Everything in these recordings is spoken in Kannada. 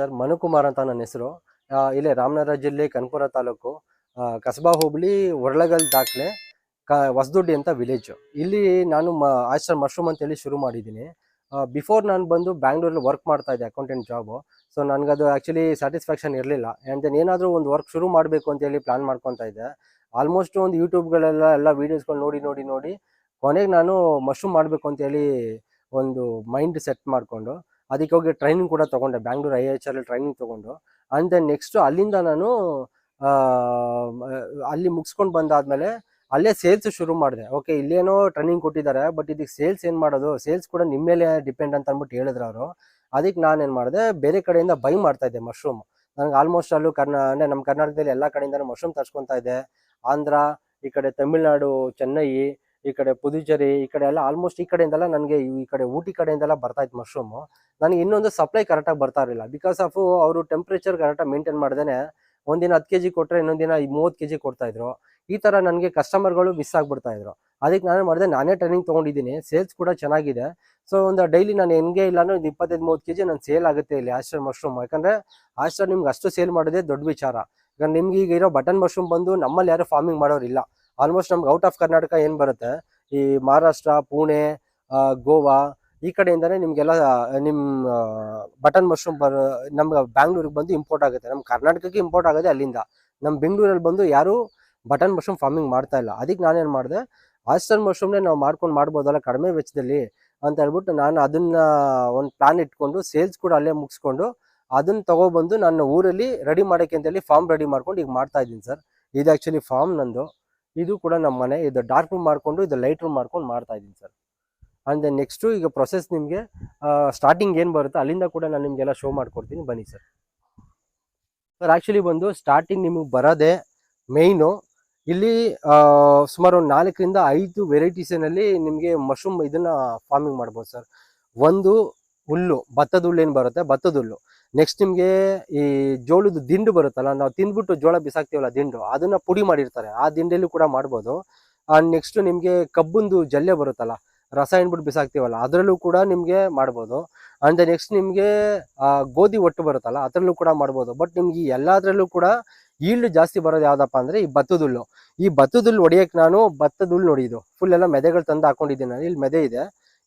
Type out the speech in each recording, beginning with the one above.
ಸರ್ ಮನುಕುಮಾರ್ ಅಂತ ನನ್ನ ಹೆಸರು. ಇಲ್ಲೇ ರಾಮನಗರ ಜಿಲ್ಲೆ ಕನಕಪುರ ತಾಲೂಕು. ಕಸಬಾ ಹೋಬಳಿ ವರಳಗಲ್ ದಾಖಲೆ, ಕ, ಹೊಸದುಡ್ಡಿ ಅಂತ ವಿಲೇಜ್ ಇಲ್ಲಿ ನಾನು ಮ, ಆಶ್ರಮ್ ಮಶ್ರೂಮ್ ಅಂತೇಳಿ ಶುರು ಮಾಡಿದ್ದೀನಿ. ಬಿಫೋರ್ ನಾನು ಬಂದು ಬ್ಯಾಂಗ್ಳೂರಲ್ಲಿ ವರ್ಕ್ ಮಾಡ್ತಾ ಇದ್ದೆ ಅಕೌಂಟೆಂಟ್ ಜಾಬು ಸೊ ನನಗದು ಆ್ಯಕ್ಚುಲಿ ಸ್ಯಾಟಿಸ್ಫ್ಯಾಕ್ಷನ್ ಇರಲಿಲ್ಲ. ಆ್ಯಂಡ್ ದೆನ್ ಏನಾದರೂ ಒಂದು ವರ್ಕ್ ಶುರು ಮಾಡಬೇಕು ಅಂತೇಳಿ ಪ್ಲ್ಯಾನ್ ಮಾಡ್ಕೊತಾ ಇದ್ದೆ. ಆಲ್ಮೋಸ್ಟ್ ಒಂದು ಯೂಟ್ಯೂಬ್ಗಳೆಲ್ಲ ಎಲ್ಲ ವೀಡಿಯೋಸ್ಗಳು ನೋಡಿ ನೋಡಿ ನೋಡಿ ಕೊನೆಗೆ ನಾನು ಮಶ್ರೂಮ್ ಮಾಡಬೇಕು ಅಂತೇಳಿ ಒಂದು ಮೈಂಡ್ ಸೆಟ್ ಮಾಡಿಕೊಂಡು ಅದಕ್ಕೆ ಹೋಗಿ ಟ್ರೈನಿಂಗ್ ಕೂಡ ತೊಗೊಂಡೆ. ಬ್ಯಾಂಗ್ಳೂರ್ ಐ ಎಚ್ ಅಲ್ಲಿ ಟ್ರೈನಿಂಗ್ ತೊಗೊಂಡು. ಆ್ಯಂಡ್ ದೆನ್ ನೆಕ್ಸ್ಟು ಅಲ್ಲಿಂದ ನಾನು ಅಲ್ಲಿ ಮುಗಿಸ್ಕೊಂಡು ಬಂದಾದಮೇಲೆ ಅಲ್ಲೇ ಸೇಲ್ಸ್ ಶುರು ಮಾಡಿದೆ. ಓಕೆ ಇಲ್ಲೇನೋ ಟ್ರೈನಿಂಗ್ ಕೊಟ್ಟಿದ್ದಾರೆ ಬಟ್ ಇದಕ್ಕೆ ಸೇಲ್ಸ್ ಏನು ಮಾಡೋದು? ಸೇಲ್ಸ್ ಕೂಡ ನಿಮ್ಮ ಮೇಲೆ ಡಿಪೆಂಡ್ ಅಂತ ಅಂದ್ಬಿಟ್ಟು ಹೇಳಿದ್ರು ಅವರು. ಅದಕ್ಕೆ ನಾನು ಏನು ಮಾಡಿದೆ, ಬೇರೆ ಕಡೆಯಿಂದ ಬೈ ಮಾಡ್ತಾ ಇದ್ದೆ ಮಶ್ರೂಮ್ ನನಗೆ ಆಲ್ಮೋಸ್ಟ್ ಅಲ್ಲೂ ಕರ್ನಾ, ಅಂದರೆ ನಮ್ಮ ಕರ್ನಾಟಕದಲ್ಲಿ ಎಲ್ಲ ಕಡೆಯಿಂದ ಮಶ್ರೂಮ್ ತರ್ಸ್ಕೊತಾ ಇದ್ದೆ. ಆಂಧ್ರ ಈ ಕಡೆ ತಮಿಳ್ನಾಡು ಚೆನ್ನೈ ಈ ಕಡೆ ಪುದುಚೇರಿ, ಈ ಕಡೆ ಎಲ್ಲ ಆಲ್ಮೋಸ್ಟ್ ಈ ಕಡೆಯಿಂದೆಲ್ಲ ನನಗೆ ಈ ಕಡೆ ಊಟಿ ಕಡೆಯಿಂದೆಲ್ಲ ಬರ್ತಾ ಇತ್ತು ಮಶ್ರೂಮು ನನಗೆ ಇನ್ನೊಂದು ಸಪ್ಲೈ ಕರೆಕ್ಟಾಗಿ ಬರ್ತಾ ಇರಲಿಲ್ಲ. ಬಿಕಾಸ್ ಆಫ್ ಅವರು ಟೆಂಪ್ರೇಚರ್ ಕರೆಕ್ಟಾಗಿ ಮೇಂಟೈನ್ ಮಾಡ್ದೇ ಒಂದಿನ ಹತ್ತು ಕೆ ಜಿ ಕೊಟ್ಟರೆ ಇನ್ನೊಂದಿನ ಮೂವತ್ತು ಕೆ ಜಿ ಕೊಡ್ತಾ ಇದ್ರು. ಈ ಥರ ನನಗೆ ಕಸ್ಟಮರ್ಗಳು ಮಿಸ್ ಆಗಿಬಿಡ್ತಾಯಿದ್ರು ಇದ್ರು. ಅದಕ್ಕೆ ನಾನು ಮಾಡಿದೆ, ನಾನೇ ಟ್ರೈನಿಂಗ್ ತೊಗೊಂಡಿದ್ದೀನಿ. ಸೇಲ್ಸ್ ಕೂಡ ಚೆನ್ನಾಗಿದೆ. ಸೊ ಒಂದು ಡೈಲಿ ನಾನು ಹೆಂಗೆ ಇಲ್ಲ ಒಂದು ಇಪ್ಪತ್ತೈದು, ಮೂವತ್ತು ಕೆ ಜಿ ನಾನು ಸೇಲ್ ಆಗುತ್ತೆ ಇಲ್ಲಿ ಆಸ್ಟರ್ ಮಶ್ರೂಮ್ ಯಾಕಂದರೆ ಆಸ್ಟರ್ ನಿಮ್ಗೆ ಅಷ್ಟು ಸೇಲ್ ಮಾಡೋದೇ ದೊಡ್ಡ ವಿಚಾರ. ಈಗ ನಿಮ್ಗೆ ಈಗ ಇರೋ ಬಟನ್ ಮಶ್ರೂಮ್ ಬಂದು ನಮ್ಮಲ್ಲಿ ಯಾರು ಫಾರ್ಮಿಂಗ್ ಮಾಡೋರಿಲ್ಲ. ಆಲ್ಮೋಸ್ಟ್ ನಮ್ಗೆ ಔಟ್ ಆಫ್ ಕರ್ನಾಟಕ ಏನು ಬರುತ್ತೆ? ಈ ಮಹಾರಾಷ್ಟ್ರ ಪುಣೆ ಗೋವಾ ಈ ಕಡೆಯಿಂದನೇ ನಿಮಗೆಲ್ಲ ನಿಮ್ಮ ಬಟನ್ ಮಶ್ರೂಮ್ ಬರ, ನಮ್ಗೆ ಬ್ಯಾಂಗ್ಳೂರಿಗೆ ಬಂದು ಇಂಪೋರ್ಟ್ ಆಗುತ್ತೆ. ನಮ್ಮ ಕರ್ನಾಟಕಕ್ಕೆ ಇಂಪೋರ್ಟ್ ಆಗೋದೆ ಅಲ್ಲಿಂದ. ನಮ್ಮ ಬೆಂಗಳೂರಲ್ಲಿ ಬಂದು ಯಾರು ಬಟನ್ ಮಶ್ರೂಮ್ ಫಾರ್ಮಿಂಗ್ ಮಾಡ್ತಾ ಇಲ್ಲ. ಅದಕ್ಕೆ ನಾನೇನು ಮಾಡಿದೆ? ಆಸ್ಟರ್ ಮಶ್ರೂಮ್ನೇ ನಾವು ಮಾಡ್ಕೊಂಡು ಮಾಡ್ಬೋದಲ್ಲ ಕಡಿಮೆ ವೆಚ್ಚದಲ್ಲಿ ಅಂತ ಹೇಳ್ಬಿಟ್ಟು ನಾನು ಅದನ್ನ ಒಂದು ಪ್ಲಾನ್ ಇಟ್ಕೊಂಡು ಸೇಲ್ಸ್ ಕೂಡ ಅಲ್ಲೇ ಮುಗಿಸ್ಕೊಂಡು ಅದನ್ನ ತಗೊಬಂದು ನನ್ನ ಊರಲ್ಲಿ ರೆಡಿ ಮಾಡೋಕ್ಕೆ ಅಂತೇಳಿ ಫಾರ್ಮ್ ರೆಡಿ ಮಾಡ್ಕೊಂಡು ಈಗ ಮಾಡ್ತಾ ಇದ್ದೀನಿ ಸರ್. ಇದು ಆ್ಯಕ್ಚುಲಿ ಫಾರ್ಮ್ ನಂದು. ಇದು ಕೂಡ ನಮ್ಮ ಮನೆ. ಇದು ಡಾರ್ಕ್ ರೂಮ್ ಮಾಡಿಕೊಂಡು, ಇದು ಲೈಟ್ ರೂಮ್ ಮಾಡ್ಕೊಂಡು ಮಾಡ್ತಾ ಇದ್ದೀನಿ ಸರ್ ಆ್ಯಂಡ್ ದೆನ್ ನೆಕ್ಸ್ಟು ಈಗ ಪ್ರೊಸೆಸ್ ನಿಮಗೆ ಸ್ಟಾರ್ಟಿಂಗ್ ಏನು ಬರುತ್ತೆ ಅಲ್ಲಿಂದ ಕೂಡ ನಾನು ನಿಮಗೆಲ್ಲ ಶೋ ಮಾಡ್ಕೊಡ್ತೀನಿ. ಬನ್ನಿ ಸರ್ ಸರ್ ಆ್ಯಕ್ಚುಲಿ ಬಂದು ಸ್ಟಾರ್ಟಿಂಗ್ ನಿಮಗೆ ಬರೋದೇ ಮೇಯ್ನು ಇಲ್ಲಿ ಸುಮಾರು ಒಂದು ನಾಲ್ಕರಿಂದ ಐದು ವೆರೈಟೀಸಿನಲ್ಲಿ ನಿಮಗೆ ಮಶ್ರೂಮ್ ಇದನ್ನ ಫಾರ್ಮಿಂಗ್ ಮಾಡ್ಬೋದು ಸರ್ ಒಂದು ಹುಲ್ಲು, ಭತ್ತದ ಹುಲ್ಲು ಏನು ಬರುತ್ತೆ? ಭತ್ತದ ಹುಲ್ಲು. ನೆಕ್ಸ್ಟ್ ನಿಮಗೆ ಈ ಜೋಳದ ದಿಂಡು ಬರುತ್ತಲ್ಲ, ನಾವು ತಿಂದ್ಬಿಟ್ಟು ಜೋಳ ಬಿಸಾಕ್ತೀವಲ್ಲ ದಿಂಡು, ಅದನ್ನ ಪುಡಿ ಮಾಡಿರ್ತಾರೆ, ಆ ದಿಂಡಲ್ಲಿ ಕೂಡ ಮಾಡ್ಬೋದು. ನೆಕ್ಸ್ಟ್ ನಿಮಗೆ ಕಬ್ಬುಂದು ಜಲ್ಲೆ ಬರುತ್ತಲ್ಲ, ರಸ ಏನ್ಬಿಟ್ಟು ಬಿಸಾಕ್ತೀವಲ್ಲ, ಅದರಲ್ಲೂ ಕೂಡ ನಿಮಗೆ ಮಾಡ್ಬೋದು. ಅಂಡ್ ನೆಕ್ಸ್ಟ್ ನಿಮಗೆ ಗೋಧಿ ಒಟ್ಟು ಬರುತ್ತಲ್ಲ, ಅದರಲ್ಲೂ ಕೂಡ ಮಾಡ್ಬೋದು. ಬಟ್ ನಿಮ್ಗೆ ಎಲ್ಲಾದ್ರಲ್ಲೂ ಕೂಡ ಈಲ್ಡ್ ಜಾಸ್ತಿ ಬರೋದು ಯಾವ್ದಪ್ಪ ಅಂದ್ರೆ, ಈ ಭತ್ತದ ಹುಲ್ಲು ಈ ಭತ್ತದ ಹುಲ್ಲು ಹೊಡಿಯಕ್ಕೆ ನಾನು ಭತ್ತದ ನೋಡಿದ್ದು ಫುಲ್ ಎಲ್ಲ ಮೆದೆಗಳು ತಂದು ಹಾಕೊಂಡಿದ್ದೀನಿ ನಾನು ಇಲ್ಲಿ ಮೆದೆ ಇದೆ.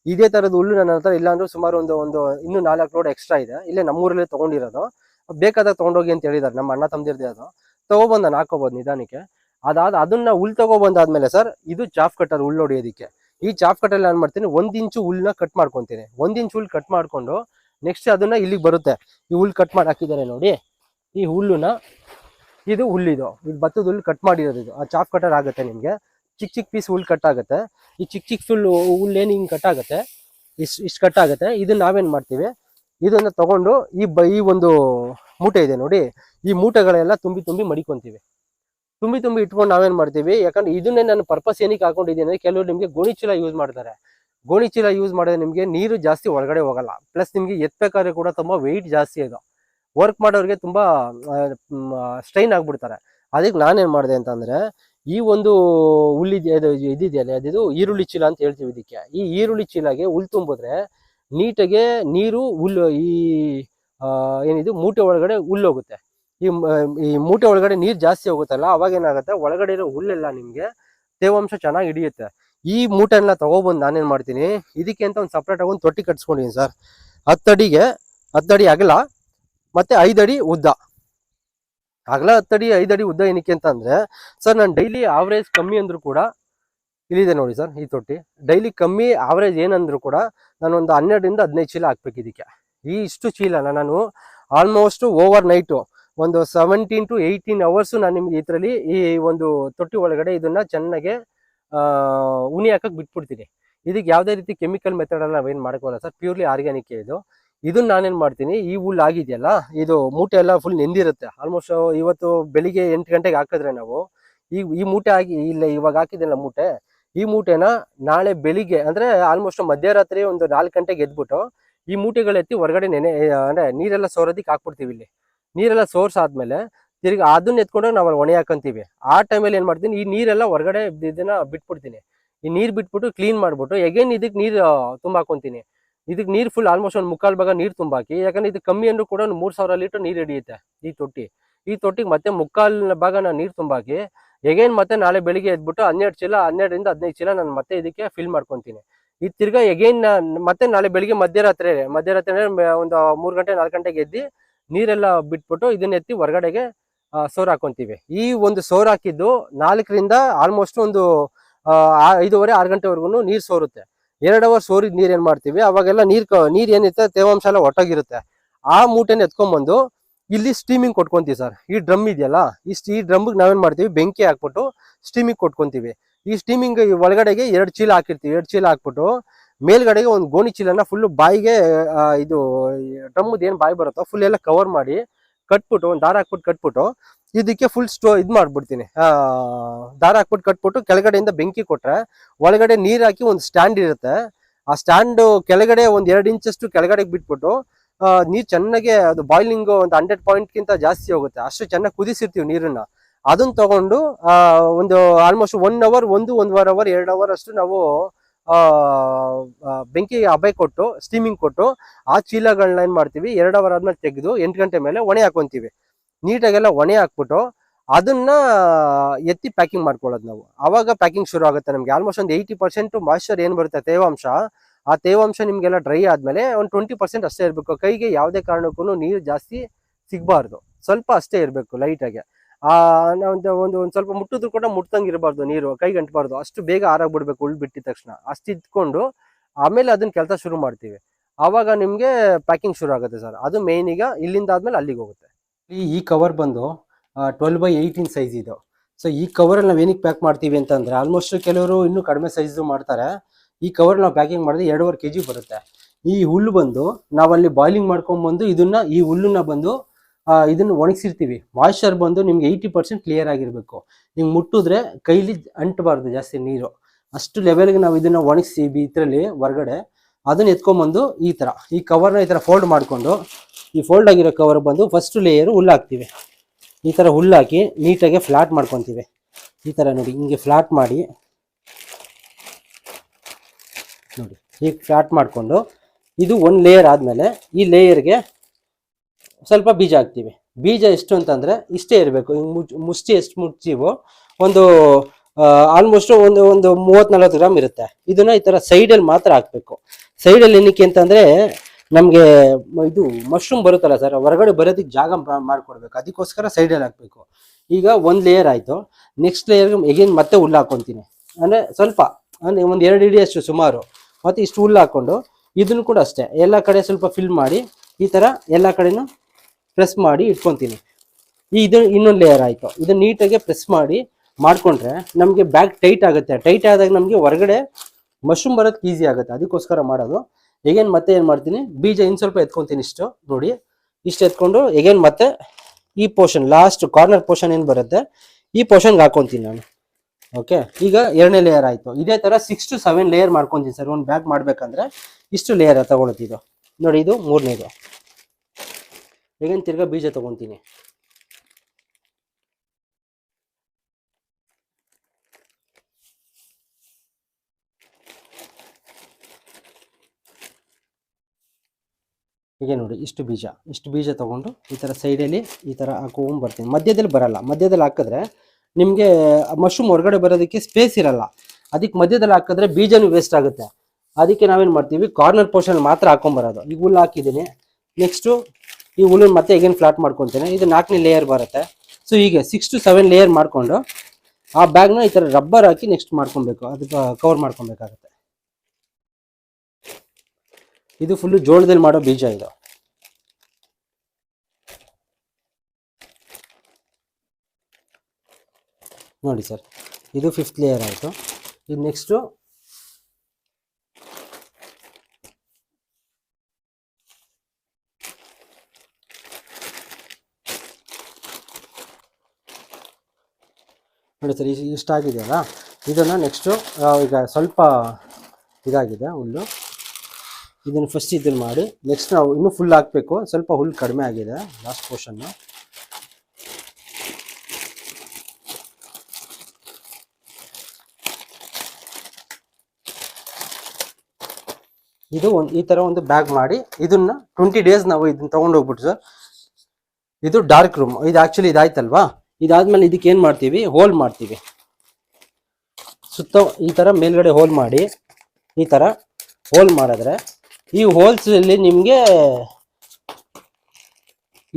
ಇದೇ ತರದ ಹುಲ್ಲು ನನ್ನ ಹತ್ರ ಇಲ್ಲಾಂದ್ರೂ ಸುಮಾರು ಒಂದು ಒಂದು ಇನ್ನು ನಾಲ್ಕು ಲೋಡ್ ಎಕ್ಸ್ಟ್ರಾ ಇದೆ. ಇಲ್ಲೇ ನಮ್ಮೂರಲ್ಲೇ ತಗೊಂಡಿರೋದು. ಬೇಕಾದಾಗ ತಗೊಂಡೋಗಿ ಅಂತ ಹೇಳಿದಾರೆ. ನಮ್ಮ ಅಣ್ಣ ತಮ್ಮದಿರ್ದೆ ಅದು. ತಗೊಬಂದು ನಾನು ಹಾಕೋಬಹುದು ನಿಧಾನಕ್ಕೆ. ಅದಾದ, ಅದನ್ನ ಹುಲ್ ತಗೊಬಂದಾದ್ಮೇಲೆ ಸರ್, ಇದು ಚಾಫ್ ಕಟ್ಟರ್ ಹುಲ್ಲು ಹೊಡಿಯೋದಕ್ಕೆ ಈ ಚಾಫ್ ಕಟ್ಟಲ್ಲಿ ನಾನು ಮಾಡ್ತೀನಿ, ಒಂದ್ ಇಂಚು ಹುಲ್ನ ಕಟ್ ಮಾಡ್ಕೊಂತೀನಿ. ಒಂದ್ ಇಂಚು ಹುಲ್ ಕಟ್ ಮಾಡ್ಕೊಂಡು ನೆಕ್ಸ್ಟ್ ಅದನ್ನ ಇಲ್ಲಿಗೆ ಬರುತ್ತೆ. ಈ ಹುಲ್ ಕಟ್ ಮಾಡಿ ಹಾಕಿದ್ದಾರೆ ನೋಡಿ. ಈ ಹುಲ್ಲುನ ಇದು ಹುಲ್ಲಿದು. ಇದು ಬತ್ತದ ಹುಲ್ಲು ಕಟ್ ಮಾಡಿರೋದು ಇದು. ಆ ಚಾಫ್ ಕಟರ್ ಆಗುತ್ತೆ ನಿಮಗೆ. ಚಿಕ್ಕ ಚಿಕ್ಕ ಪೀಸ್ ಹುಲ್ ಕಟ್ ಆಗುತ್ತೆ. ಈ ಚಿಕ್ಕ ಚಿಕ್ಕ ಫುಲ್ ಹುಲ್ ಏನು ಹಿಂಗೆ ಕಟ್ ಆಗುತ್ತೆ? ಇಷ್ಟು ಇಷ್ಟು ಕಟ್ ಆಗುತ್ತೆ. ಇದನ್ನ ನಾವೇನು ಮಾಡ್ತೀವಿ? ಇದನ್ನ ತಗೊಂಡು ಈ ಬ, ಈ ಒಂದು ಮೂಟೆ ಇದೆ ನೋಡಿ. ಈ ಮೂಟೆಗಳೆಲ್ಲ ತುಂಬಿ ತುಂಬಿ ಮಡಿಕೊಂತೀವಿ. ತುಂಬಿ ತುಂಬಿ ಇಟ್ಕೊಂಡು ನಾವೇನ್ ಮಾಡ್ತೀವಿ? ಯಾಕಂದ್ರೆ ಇದನ್ನೇ ನಾನು ಪರ್ಪಸ್ ಏನಕ್ಕೆ ಹಾಕೊಂಡಿದ್ದೀನಿ ಅಂದರೆ ಕೆಲವರು ನಿಮಗೆ ಗೋಣಿ ಚೀಲ ಯೂಸ್ ಮಾಡ್ತಾರೆ. ಗೋಣಿ ಚೀಲ ಯೂಸ್ ಮಾಡಿದ್ರೆ ನಿಮಗೆ ನೀರು ಜಾಸ್ತಿ ಒಳಗಡೆ ಹೋಗಲ್ಲ. ಪ್ಲಸ್ ನಿಮಗೆ ಎತ್ತಬೇಕಾದ್ರೆ ಕೂಡ ತುಂಬಾ ವೆಯ್ಟ್ ಜಾಸ್ತಿ ಇದು ವರ್ಕ್ ಮಾಡೋರಿಗೆ ತುಂಬಾ ಸ್ಟ್ರೈನ್ ಆಗಿಬಿಡ್ತಾರೆ. ಅದಕ್ಕೆ ನಾನೇನು ಮಾಡಿದೆ ಅಂತಂದ್ರೆ ಈ ಒಂದು ಹುಲ್ಲಿ ಇದಿದೆಯಲ್ಲ, ಅದಿದು ಈರುಳ್ಳಿ ಚೀಲ ಅಂತ ಹೇಳ್ತೀವಿ ಇದಕ್ಕೆ. ಈ ಈರುಳ್ಳಿ ಚೀಲಗೆ ಹುಲ್ ತುಂಬಿದ್ರೆ ನೀಟಾಗೆ ನೀರು ಹುಲ್ಲು ಈ ಏನಿದು ಮೂಟೆ ಒಳಗಡೆ ಹುಲ್ಲೋಗುತ್ತೆ ಈ ಈ ಮೂಟೆ ಒಳಗಡೆ ನೀರು ಜಾಸ್ತಿ ಹೋಗುತ್ತಲ್ಲ, ಅವಾಗ ಏನಾಗುತ್ತೆ? ಒಳಗಡೆ ಇರೋ ಹುಲ್ಲೆಲ್ಲ ನಿಮಗೆ ತೇವಾಂಶ ಚೆನ್ನಾಗಿ ಹಿಡಿಯುತ್ತೆ. ಈ ಮೂಟೆಲ್ಲ ತಗೊಬಂದು ನಾನೇನು ಮಾಡ್ತೀನಿ, ಇದಕ್ಕೆ ಅಂತ ಒಂದು ಸಪ್ರೇಟ್ ಆಗಿ ಒಂದು ತೊಟ್ಟಿ ಕಟ್ಸ್ಕೊಂಡಿದ್ದೀನಿ ಸರ್. ಹತ್ತಡಿಗೆ, ಹತ್ತಡಿ ಅಗಲ, ಮತ್ತೆ ಐದಡಿ ಉದ್ದ. ಅಗಲ ಹತ್ತಡಿ ಐದಡಿ ಉದ್ದ ಏನಕ್ಕೆ ಅಂತ ಅಂದ್ರೆ ಸರ್ ನಾನು ಡೈಲಿ ಆವ್ರೇಜ್ ಕಮ್ಮಿ ಅಂದ್ರೂ ಕೂಡ ಇಲ್ಲಿದೆ ನೋಡಿ ಸರ್, ಈ ತೊಟ್ಟಿ. ಡೈಲಿ ಕಮ್ಮಿ ಆವ್ರೇಜ್ ಏನಂದ್ರು ಕೂಡ ನಾನು ಒಂದು ಹನ್ನೆರಡರಿಂದ ಹದಿನೈದು ಚೀಲ ಹಾಕ್ಬೇಕು ಇದಕ್ಕೆ. ಈ ಇಷ್ಟು ಚೀಲನ ನಾನು ಆಲ್ಮೋಸ್ಟ್ ಓವರ್ ನೈಟು ಒಂದು ಸೆವೆಂಟೀನ್ ಟು ಏಯ್ಟೀನ್ ಅವರ್ಸು ನಾನು ನಿಮ್ಗೆ ಇದರಲ್ಲಿ ಈ ಒಂದು ತೊಟ್ಟಿ ಒಳಗಡೆ ಇದನ್ನ ಚೆನ್ನಾಗೆ ಉನಿ ಹಾಕಕ್ಕೆ ಬಿಟ್ಬಿಡ್ತೀನಿ. ಇದಕ್ಕೆ ಯಾವುದೇ ರೀತಿ ಕೆಮಿಕಲ್ ಮೆಥಡಲ್ಲಿ ನಾವೇನು ಮಾಡ್ಕೋಲ್ಲ ಸರ್ ಪ್ಯೂರ್ಲಿ ಆರ್ಗ್ಯಾನಿಕ್ ಇದು. ಇದನ್ನ ನಾನೇನು ಮಾಡ್ತೀನಿ, ಈ ಹುಲ್ ಆಗಿದೆಯಲ್ಲ, ಇದು ಮೂಟೆ ಎಲ್ಲ ಫುಲ್ ನೆಂದಿರುತ್ತೆ. ಆಲ್ಮೋಸ್ಟ್ ಇವತ್ತು ಬೆಳಿಗ್ಗೆ ಎಂಟು ಗಂಟೆಗೆ ಹಾಕಿದ್ರೆ ನಾವು, ಈ ಈ ಮೂಟೆ ಆಗಿ, ಇಲ್ಲ ಇವಾಗ ಹಾಕಿದೆಲ್ಲ ಮೂಟೆ, ಈ ಮೂಟೆನ ನಾಳೆ ಬೆಳಿಗ್ಗೆ, ಅಂದ್ರೆ ಆಲ್ಮೋಸ್ಟ್ ಮಧ್ಯರಾತ್ರಿ ಒಂದು ನಾಲ್ಕು ಗಂಟೆಗೆ ಎದ್ಬಿಟ್ಟು, ಈ ಮೂಟೆಗಳು ಎತ್ತಿ ಹೊರಗಡೆ ನೆನೆ ಅಂದ್ರೆ ನೀರೆಲ್ಲ ಸೋರೋದಕ್ಕೆ ಹಾಕ್ಬಿಡ್ತೀವಿ ಇಲ್ಲಿ. ನೀರೆಲ್ಲ ಸೋರ್ಸ್ ಆದ್ಮೇಲೆ ತಿರ್ಗಿ ಅದನ್ನ ಎತ್ಕೊಂಡು ನಾವು ಒಣೆ ಹಾಕಂತೀವಿ. ಆ ಟೈಮಲ್ಲಿ ಏನ್ ಮಾಡ್ತೀನಿ, ಈ ನೀರೆಲ್ಲ ಹೊರಗಡೆ ಇದನ್ನ ಬಿಟ್ಬಿಡ್ತೀನಿ. ಈ ನೀರ್ ಬಿಟ್ಬಿಟ್ಟು ಕ್ಲೀನ್ ಮಾಡ್ಬಿಟ್ಟು, ಎಗೇನ್ ಇದಕ್ಕೆ ನೀರು ತುಂಬ ಹಾಕೊಂತೀನಿ ಇದಕ್ಕೆ ನೀರು ಫುಲ್ ಆಲ್ಮೋಸ್ಟ್ ಒಂದು ಮುಕ್ಕಾಲು ಭಾಗ ನೀರು ತುಂಬಾಕಿ ಯಾಕಂದ್ರೆ ಇದು ಕಮ್ಮಿ ಅಂದ್ರೂ ಕೂಡ ಒಂದು ಮೂರು ಸಾವಿರ ಲೀಟರ್ ನೀರು ಹಿಡಿಯುತ್ತೆ ಈ ತೊಟ್ಟಿ. ಈ ತೊಟ್ಟಿಗೆ ಮತ್ತೆ ಮುಕ್ಕಾಲು ಭಾಗ ನಾನು ನೀರು ತುಂಬಾಕಿ ಎಗೇನ್ ಮತ್ತೆ ನಾಳೆ ಬೆಳಿಗ್ಗೆ ಎದ್ಬಿಟ್ಟು ಹನ್ನೆರಡು ಚೀಲ, ಹನ್ನೆರಡರಿಂದ ಹದಿನೈದು ಚೀಲ ನಾನು ಮತ್ತೆ ಇದಕ್ಕೆ ಫಿಲ್ ಮಾಡ್ಕೊತೀನಿ. ಈ ತಿರ್ಗಾ ಎಗೇನ್ ಮತ್ತೆ ನಾಳೆ ಬೆಳಿಗ್ಗೆ ಮಧ್ಯರಾತ್ರಿ ಮಧ್ಯರಾತ್ರಿ ಒಂದು ಮೂರು ಗಂಟೆ, ನಾಲ್ಕು ಗಂಟೆಗೆ ಎದ್ದು ನೀರೆಲ್ಲ ಬಿಟ್ಬಿಟ್ಟು ಇದನ್ನ ಎತ್ತಿ ಹೊರಗಡೆಗೆ ಸೋರ್ ಹಾಕೊಂತೀವಿ. ಈ ಒಂದು ಸೋರ್ ಹಾಕಿದ್ದು ನಾಲ್ಕರಿಂದ ಆಲ್ಮೋಸ್ಟ್ ಒಂದು ಐದೂವರೆ, ಆರು ಗಂಟೆವರೆಗೂ ನೀರು ಸೋರುತ್ತೆ. ಎರಡು ಅವರ್ ಸೋರಿದ ನೀರ್ ಏನ್ ಮಾಡ್ತೀವಿ? ಅವಾಗೆಲ್ಲ ನೀರ್ ನೀರ್ ಏನಿರುತ್ತೆ ತೇವಾಂಶ ಎಲ್ಲ ಒಟ್ಟಾಗಿರುತ್ತೆ. ಆ ಮೂಟೆನ ಎತ್ಕೊಂಡ್ಬಂದು ಇಲ್ಲಿ ಸ್ಟೀಮಿಂಗ್ ಕೊಟ್ಕೊಂತೀವಿ ಸರ್ ಈ ಡ್ರಮ್ ಇದೆಯಲ್ಲ, ಈ ಈ ಡ್ರಮ್ಗೆ ನಾವೇನ್ ಮಾಡ್ತೀವಿ? ಬೆಂಕಿ ಹಾಕ್ಬಿಟ್ಟು ಸ್ಟೀಮಿಂಗ್ ಕೊಟ್ಕೊಂತೀವಿ. ಈ ಸ್ಟೀಮಿಂಗ್ ಒಳಗಡೆಗೆ ಎರಡು ಚೀಲ ಹಾಕಿರ್ತೀವಿ. ಎರಡು ಚೀಲ ಹಾಕ್ಬಿಟ್ಟು ಮೇಲ್ಗಡೆಗೆ ಒಂದು ಗೋಣಿ ಚೀಲನ ಫುಲ್ ಬಾಯಿಗೆ ಇದು ಡ್ರಮ್ಮದ್ ಏನ್ ಬಾಯಿ ಬರುತ್ತೋ ಫುಲ್ ಎಲ್ಲ ಕವರ್ ಮಾಡಿ ಕಟ್ಬಿಟ್ಟು, ಒಂದು ದಾರ ಹಾಕ್ಬಿಟ್ಟು ಕಟ್ಬಿಟ್ಟು ಇದಕ್ಕೆ ಫುಲ್ ಸ್ಟೋ ಇದು ಮಾಡ್ಬಿಡ್ತೀನಿ. ದಾರ ಹಾಕ್ಬಿಟ್ಟು ಕಟ್ಬಿಟ್ಟು ಕೆಳಗಡೆಯಿಂದ ಬೆಂಕಿ ಕೊಟ್ರೆ ಒಳಗಡೆ ನೀರ್ ಹಾಕಿ ಒಂದು ಸ್ಟ್ಯಾಂಡ್ ಇರುತ್ತೆ. ಆ ಸ್ಟ್ಯಾಂಡ್ ಕೆಳಗಡೆ ಒಂದು ಎರಡು ಇಂಚಷ್ಟು ಕೆಳಗಡೆ ಬಿಟ್ಬಿಟ್ಟು ನೀರು ಚೆನ್ನಾಗೆ ಅದು ಬಾಯ್ಲಿಂಗ್ ಒಂದು ಹಂಡ್ರೆಡ್ ಪಾಯಿಂಟ್ ಗಿಂತ ಜಾಸ್ತಿ ಹೋಗುತ್ತೆ. ಅಷ್ಟು ಚೆನ್ನಾಗಿ ಕುದಿಸಿರ್ತೀವಿ ನೀರನ್ನ. ಅದನ್ನ ತಗೊಂಡು ಒಂದು ಆಲ್ಮೋಸ್ಟ್ ಒನ್ ಅವರ್ ಒಂದು, ಒಂದೂವರೆ ಅವರ್ ಎರಡು ಅವರ್ ಅಷ್ಟು ನಾವು ಬೆಂಕಿ ಅಬೈ ಕೊಟ್ಟು ಸ್ಟೀಮಿಂಗ್ ಕೊಟ್ಟು, ಆ ಚೀಲಗಳನ್ನ ಏನು ಮಾಡ್ತೀವಿ, ಎರಡು ಅವರ್ ಆದ್ಮೇಲೆ ತೆಗೆದು, ಎಂಟು ಗಂಟೆ ಮೇಲೆ ಒಣೆ ಹಾಕೊಂತೀವಿ ನೀಟಾಗೆಲ್ಲ ಒಣೆ ಹಾಕ್ಬಿಟ್ಟು ಅದನ್ನ ಎತ್ತಿ ಪ್ಯಾಕಿಂಗ್ ಮಾಡ್ಕೊಳ್ಳೋದು ನಾವು. ಅವಾಗ ಪ್ಯಾಕಿಂಗ್ ಶುರು ಆಗುತ್ತೆ ನಮ್ಗೆ. ಆಲ್ಮೋಸ್ಟ್ ಒಂದು ಏಯ್ಟಿ ಪರ್ಸೆಂಟ್ ಮಾಯಿಶ್ಚರ್ ಏನು ಬರುತ್ತೆ? ತೇವಾಂಶ. ಆ ತೇವಾಂಶ ನಿಮಗೆಲ್ಲ ಡ್ರೈ ಆದ್ಮೇಲೆ ಒಂದು ಟ್ವೆಂಟಿ ಪರ್ಸೆಂಟ್ ಅಷ್ಟೇ ಇರಬೇಕು. ಕೈಗೆ ಯಾವುದೇ ಕಾರಣಕ್ಕೂ ನೀರು ಜಾಸ್ತಿ ಸಿಗಬಾರ್ದು. ಸ್ವಲ್ಪ ಅಷ್ಟೇ ಇರಬೇಕು ಲೈಟಾಗಿ ಆ ಒಂದು ಒಂದು ಒಂದು ಸ್ವಲ್ಪ ಮುಟ್ಟಿದ್ರು ಕೂಡ ಮುಟ್ಟಂಗೆ ಇರಬಾರ್ದು ನೀರು. ಕೈಗೆ ಅಂಟಬಾರ್ದು ಅಷ್ಟು ಬೇಗ ಆರಾಗ್ಬಿಡ್ಬೇಕು ಉಳ್ ಬಿಟ್ಟಿದ ತಕ್ಷಣ. ಅಷ್ಟು ಇದ್ಕೊಂಡು ಆಮೇಲೆ ಅದನ್ನ ಕೆಲಸ ಶುರು ಮಾಡ್ತೀವಿ. ಆವಾಗ ನಿಮಗೆ ಪ್ಯಾಕಿಂಗ್ ಶುರು ಆಗುತ್ತೆ ಸರ್. ಅದು ಮೇನ್ ಈಗ ಇಲ್ಲಿಂದ ಆದ್ಮೇಲೆ ಅಲ್ಲಿಗೆ ಹೋಗುತ್ತೆ. ಈ ಕವರ್ ಬಂದು ಟ್ವೆಲ್ ಬೈ ಏಯ್ಟೀನ್ ಸೈಜ್ ಇದು. ಸೊ ಈ ಕವರಲ್ಲಿ ನಾವು ಏನಕ್ಕೆ ಪ್ಯಾಕ್ ಮಾಡ್ತೀವಿ ಅಂತಂದರೆ ಆಲ್ಮೋಸ್ಟ್ ಕೆಲವರು ಇನ್ನೂ ಕಡಿಮೆ ಸೈಜ್ ಮಾಡ್ತಾರೆ. ಈ ಕವರ್ ನಾವು ಪ್ಯಾಕಿಂಗ್ ಮಾಡಿದ್ರೆ ಎರಡೂವರೆ ಕೆ ಜಿ ಬರುತ್ತೆ. ಈ ಹುಲ್ಲು ಬಂದು ನಾವಲ್ಲಿ ಬಾಯ್ಲಿಂಗ್ ಮಾಡ್ಕೊಂಡ್ಬಂದು ಇದನ್ನ, ಈ ಹುಲ್ಲನ್ನ ಬಂದು ಇದನ್ನು ಒಣಗಿಸಿರ್ತೀವಿ. ಮಾಯ್ಶ್ಚರ್ ಬಂದು ನಿಮ್ಗೆ ಏಯ್ಟಿ ಪರ್ಸೆಂಟ್ ಕ್ಲಿಯರ್ ಆಗಿರಬೇಕು. ಹಿಂಗೆ ಮುಟ್ಟಿದ್ರೆ ಕೈಲಿ ಅಂಟಬಾರ್ದು ಜಾಸ್ತಿ ನೀರು. ಅಷ್ಟು ಲೆವೆಲ್ಗೆ ನಾವು ಇದನ್ನ ಒಣಗಿಸಿ ಇದರಲ್ಲಿ ಹೊರಗಡೆ, ಅದನ್ನ ಎತ್ಕೊಂಬಂದು ಈ ಥರ ಈ ಕವರ್ನ ಈ ಥರ ಫೋಲ್ಡ್ ಮಾಡಿಕೊಂಡು ಈ ಫೋಲ್ಡ್ ಆಗಿರೋ ಕವರ್ ಬಂದು ಫಸ್ಟ್ ಲೇಯರ್ ಹುಲ್ಲಾಕ್ತೀವಿ ಈ ಥರ ಹುಲ್ಲಾಕಿ ನೀಟಾಗಿ ಫ್ಲಾಟ್ ಮಾಡ್ಕೊತೀವಿ. ಈ ಥರ ನೋಡಿ, ಹಿಂಗೆ ಫ್ಲಾಟ್ ಮಾಡಿ. ನೋಡಿ, ಹೀಗೆ ಫ್ಲಾಟ್ ಮಾಡಿಕೊಂಡು ಇದು ಒಂದು ಲೇಯರ್ ಆದಮೇಲೆ ಈ ಲೇಯರ್ಗೆ ಸ್ವಲ್ಪ ಬೀಜ ಹಾಕ್ತೀವಿ. ಬೀಜ ಎಷ್ಟು ಅಂತಂದರೆ ಇಷ್ಟೇ ಇರಬೇಕು. ಹಿಂಗೆ ಮುಚ್ ಮುಷ್ಟಿ ಎಷ್ಟು ಮುಚ್ಚಿವೋ ಒಂದು ಆಲ್ಮೋಸ್ಟ್ ಒಂದು ಒಂದು ಮೂವತ್ತು ನಲ್ವತ್ತು ಗ್ರಾಮ್ ಇರುತ್ತೆ. ಇದನ್ನ ಈ ಥರ ಸೈಡಲ್ಲಿ ಮಾತ್ರ ಹಾಕಬೇಕು. ಸೈಡಲ್ಲಿ ಏನಕ್ಕೆ ಅಂತಂದರೆ ನಮಗೆ ಇದು ಮಶ್ರೂಮ್ ಬರುತ್ತಲ್ಲ ಸರ್ ಹೊರಗಡೆ ಬರೋದಕ್ಕೆ ಜಾಗ ಮಾಡಿಕೊಡ್ಬೇಕು. ಅದಕ್ಕೋಸ್ಕರ ಸೈಡಲ್ಲಿ ಹಾಕಬೇಕು. ಈಗ ಒಂದು ಲೇಯರ್ ಆಯಿತು. ನೆಕ್ಸ್ಟ್ ಲೇಯರ್ಗೆ ಎಗೇನ್ ಮತ್ತೆ ಹುಲ್ಲು ಹಾಕ್ಕೊತೀನಿ ಅಂದರೆ ಸ್ವಲ್ಪ, ಅಂದರೆ ಒಂದು ಎರಡು ಇಡಿ ಅಷ್ಟು ಸುಮಾರು. ಮತ್ತು ಇಷ್ಟು ಹುಲ್ಲು ಹಾಕ್ಕೊಂಡು ಇದನ್ನು ಕೂಡ ಅಷ್ಟೇ. ಎಲ್ಲ ಕಡೆ ಸ್ವಲ್ಪ ಫಿಲ್ ಮಾಡಿ, ಈ ಥರ ಎಲ್ಲ ಕಡೆನೂ ಪ್ರೆಸ್ ಮಾಡಿ ಇಟ್ಕೊತೀನಿ. ಈ ಇದು ಇನ್ನೊಂದು ಲೇಯರ್ ಆಯಿತು. ಇದನ್ನು ನೀಟಾಗಿ ಪ್ರೆಸ್ ಮಾಡಿ ಮಾಡಿಕೊಂಡ್ರೆ ನಮಗೆ ಬ್ಯಾಗ್ ಟೈಟ್ ಆಗುತ್ತೆ. ಟೈಟ್ ಆದಾಗ ನಮಗೆ ಹೊರಗಡೆ ಮಶ್ರೂಮ್ ಬರೋದಕ್ಕೆ ಈಸಿ ಆಗುತ್ತೆ. ಅದಕ್ಕೋಸ್ಕರ ಮಾಡೋದು. ಎಗೇನ್ ಮತ್ತೆ ಏನು ಮಾಡ್ತೀನಿ? ಬೀಜ ಇನ್ನು ಸ್ವಲ್ಪ ಎತ್ಕೊಂತೀನಿ ಇಷ್ಟು, ನೋಡಿ. ಇಷ್ಟು ಎತ್ಕೊಂಡು ಎಗೇನ್ ಮತ್ತೆ ಈ ಪೋರ್ಷನ್ ಲಾಸ್ಟ್ ಕಾರ್ನರ್ ಪೋರ್ಷನ್ ಏನು ಬರುತ್ತೆ? ಈ ಪೋರ್ಷನ್ಗೆ ಹಾಕೊತೀನಿ ನಾನು. ಓಕೆ ಈಗ ಎರಡನೇ ಲೇಯರ್ ಆಯಿತು. ಇದೇ ಥರ ಸಿಕ್ಸ್ ಟು ಸೆವೆನ್ ಲೇಯರ್ ಮಾಡ್ಕೊತೀನಿ ಸರ್. ಒಂದು ಬ್ಯಾಗ್ ಮಾಡಬೇಕಂದ್ರೆ ಇಷ್ಟು ಲೇಯರ್ ತಗೊಳತ್ತಿದು ನೋಡಿ, ಇದು ಮೂರನೇದು. ಈಗೇನು ತಿರ್ಗಾ ಬೀಜ ತಗೊತೀನಿ. ಹೀಗೆ ನೋಡಿ, ಇಷ್ಟು ಬೀಜ ಇಷ್ಟು ಬೀಜ ತೊಗೊಂಡು ಈ ಥರ ಸೈಡಲ್ಲಿ ಈ ಥರ ಹಾಕೊಂಡು ಬರ್ತೀನಿ. ಮಧ್ಯದಲ್ಲಿ ಬರಲ್ಲ. ಮಧ್ಯದಲ್ಲಿ ಹಾಕಿದ್ರೆ ನಿಮಗೆ ಮಶ್ರೂಮ್ ಹೊರಗಡೆ ಬರೋದಕ್ಕೆ ಸ್ಪೇಸ್ ಇರಲ್ಲ. ಅದಕ್ಕೆ ಮಧ್ಯದಲ್ಲಿ ಹಾಕಿದ್ರೆ ಬೀಜನೂ ವೇಸ್ಟ್ ಆಗುತ್ತೆ. ಅದಕ್ಕೆ ನಾವೇನು ಮಾಡ್ತೀವಿ? ಕಾರ್ನರ್ ಪೋರ್ಷನ್ ಮಾತ್ರ ಹಾಕೊಂಬರೋದು ಈಗ ಹುಲ್ಲು ಹಾಕಿದ್ದೀನಿ. ನೆಕ್ಸ್ಟು ಈ ಹುಲ್ಲನ್ನು ಮತ್ತೆ ಹೇಗೇನು ಫ್ಲಾಟ್ ಮಾಡ್ಕೊತೀನಿ. ಇದು ನಾಲ್ಕನೇ ಲೇಯರ್ ಬರುತ್ತೆ. ಸೊ ಹೀಗೆ ಸಿಕ್ಸ್ ಟು ಸೆವೆನ್ ಲೇಯರ್ ಮಾಡಿಕೊಂಡು ಆ ಬ್ಯಾಗ್ನ ಈ ಥರ ರಬ್ಬರ್ ಹಾಕಿ ನೆಕ್ಸ್ಟ್ ಮಾಡ್ಕೊಬೇಕು. ಅದಕ್ಕೆ ಕವರ್ ಮಾಡ್ಕೊಬೇಕಾಗುತ್ತೆ. ಇದು ಫುಲ್ಲು ಜೋಳದಲ್ಲಿ ಮಾಡೋ ಬೀಜ ಇದು. ನೋಡಿ ಸರ್ ಇದು ಫಿಫ್ತ್ ಲೇಯರ್ ಆಯಿತು. ಇದು ನೆಕ್ಸ್ಟು ನೋಡಿ ಸರ್ ಇಷ್ಟು ಆಗಿದೆಯಲ್ಲ? ಇದನ್ನು ನೆಕ್ಸ್ಟು ಈಗ ಸ್ವಲ್ಪ ಇದಾಗಿದೆ ಹುಲ್ಲು. ಇದನ್ನು ಫಸ್ಟ್ ಇದನ್ನು ಮಾಡಿ. ನೆಕ್ಸ್ಟ್ ನಾವು ಇನ್ನೂ ಫುಲ್ ಹಾಕಬೇಕು. ಸ್ವಲ್ಪ ಹುಲ್ಲು ಕಡಿಮೆ ಆಗಿದೆ. ಲಾಸ್ಟ್ ಪೋರ್ಷನ್ನು ಇದು ಒಂದು, ಈ ಥರ ಒಂದು ಬ್ಯಾಗ್ ಮಾಡಿ ಇದನ್ನ ಟ್ವೆಂಟಿ ಡೇಸ್ ನಾವು ಇದನ್ನ ತೊಗೊಂಡು ಹೋಗ್ಬಿಟ್ಟು ಸರ್. ಇದು ಡಾರ್ಕ್ ರೂಮ್ ಇದು ಆ್ಯಕ್ಚುಲಿ ಇದಾಯ್ತಲ್ವಾ? ಇದಾದ್ಮೇಲೆ ಇದಕ್ಕೆ ಏನು ಮಾಡ್ತೀವಿ? ಹೋಲ್ ಮಾಡ್ತೀವಿ. ಸುತ್ತ ಈ ಥರ ಮೇಲ್ಗಡೆ ಹೋಲ್ ಮಾಡಿ ಈ ಥರ ಹೋಲ್ ಮಾಡಿದ್ರೆ ಈ ಹೋಲ್ಸ್ ಅಲ್ಲಿ ನಿಮ್ಗೆ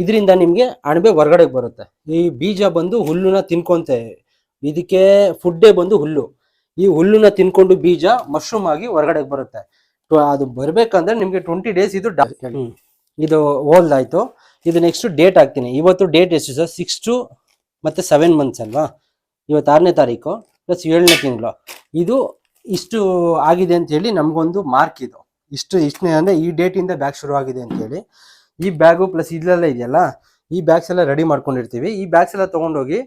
ಇದರಿಂದ ನಿಮ್ಗೆ ಅಣಬೆ ಹೊರಗಡೆ ಬರುತ್ತೆ. ಈ ಬೀಜ ಬಂದು ಹುಲ್ಲುನ ತಿನ್ಕೊಂತೆ. ಇದಕ್ಕೆ ಫುಡ್ಡೇ ಬಂದು ಹುಲ್ಲು. ಈ ಹುಲ್ಲುನ ತಿನ್ಕೊಂಡು ಬೀಜ ಮಶ್ರೂಮ್ ಆಗಿ ಹೊರಗಡೆ ಬರುತ್ತೆ. ಅದು ಬರ್ಬೇಕಂದ್ರೆ ನಿಮ್ಗೆ ಟ್ವೆಂಟಿ ಡೇಸ್ ಇದು ಇದು ಹೋಲ್ಡ್ ಇದು ಹೋಲ್ದಾಯ್ತು ಇದು ನೆಕ್ಸ್ಟ್ ಡೇಟ್ ಹಾಕ್ತೀನಿ. ಇವತ್ತು ಡೇಟ್ ಎಷ್ಟು ಸರ್? ಸಿಕ್ಸ್ ಟು ಮತ್ತೆ ಸೆವೆನ್ ಮಂತ್ಸ್ ಅಲ್ವಾ? ಇವತ್ತು ಆರನೇ ತಾರೀಕು ಪ್ಲಸ್ ಏಳನೇ ತಿಂಗಳು. ಇದು ಇಷ್ಟು ಆಗಿದೆ ಅಂತ ಹೇಳಿ ನಮಗೊಂದು ಮಾರ್ಕ್ ಇದು. ಇಷ್ಟು ಇಷ್ಟನೇ ಅಂದ್ರೆ ಈ ಡೇಟ್ ಇಂದ ಬ್ಯಾಗ್ ಶುರುವಾಗಿದೆ ಅಂತ ಹೇಳಿ. ಈ ಬ್ಯಾಗು ಪ್ಲಸ್ ಇದೆಲ್ಲ ಇದೆಯಲ್ಲ, ಈ ಬ್ಯಾಗ್ಸ್ ಎಲ್ಲ ರೆಡಿ ಮಾಡ್ಕೊಂಡಿರ್ತೀವಿ. ಈ ಬ್ಯಾಗ್ಸ್ ಎಲ್ಲ ತಗೊಂಡೋಗಿ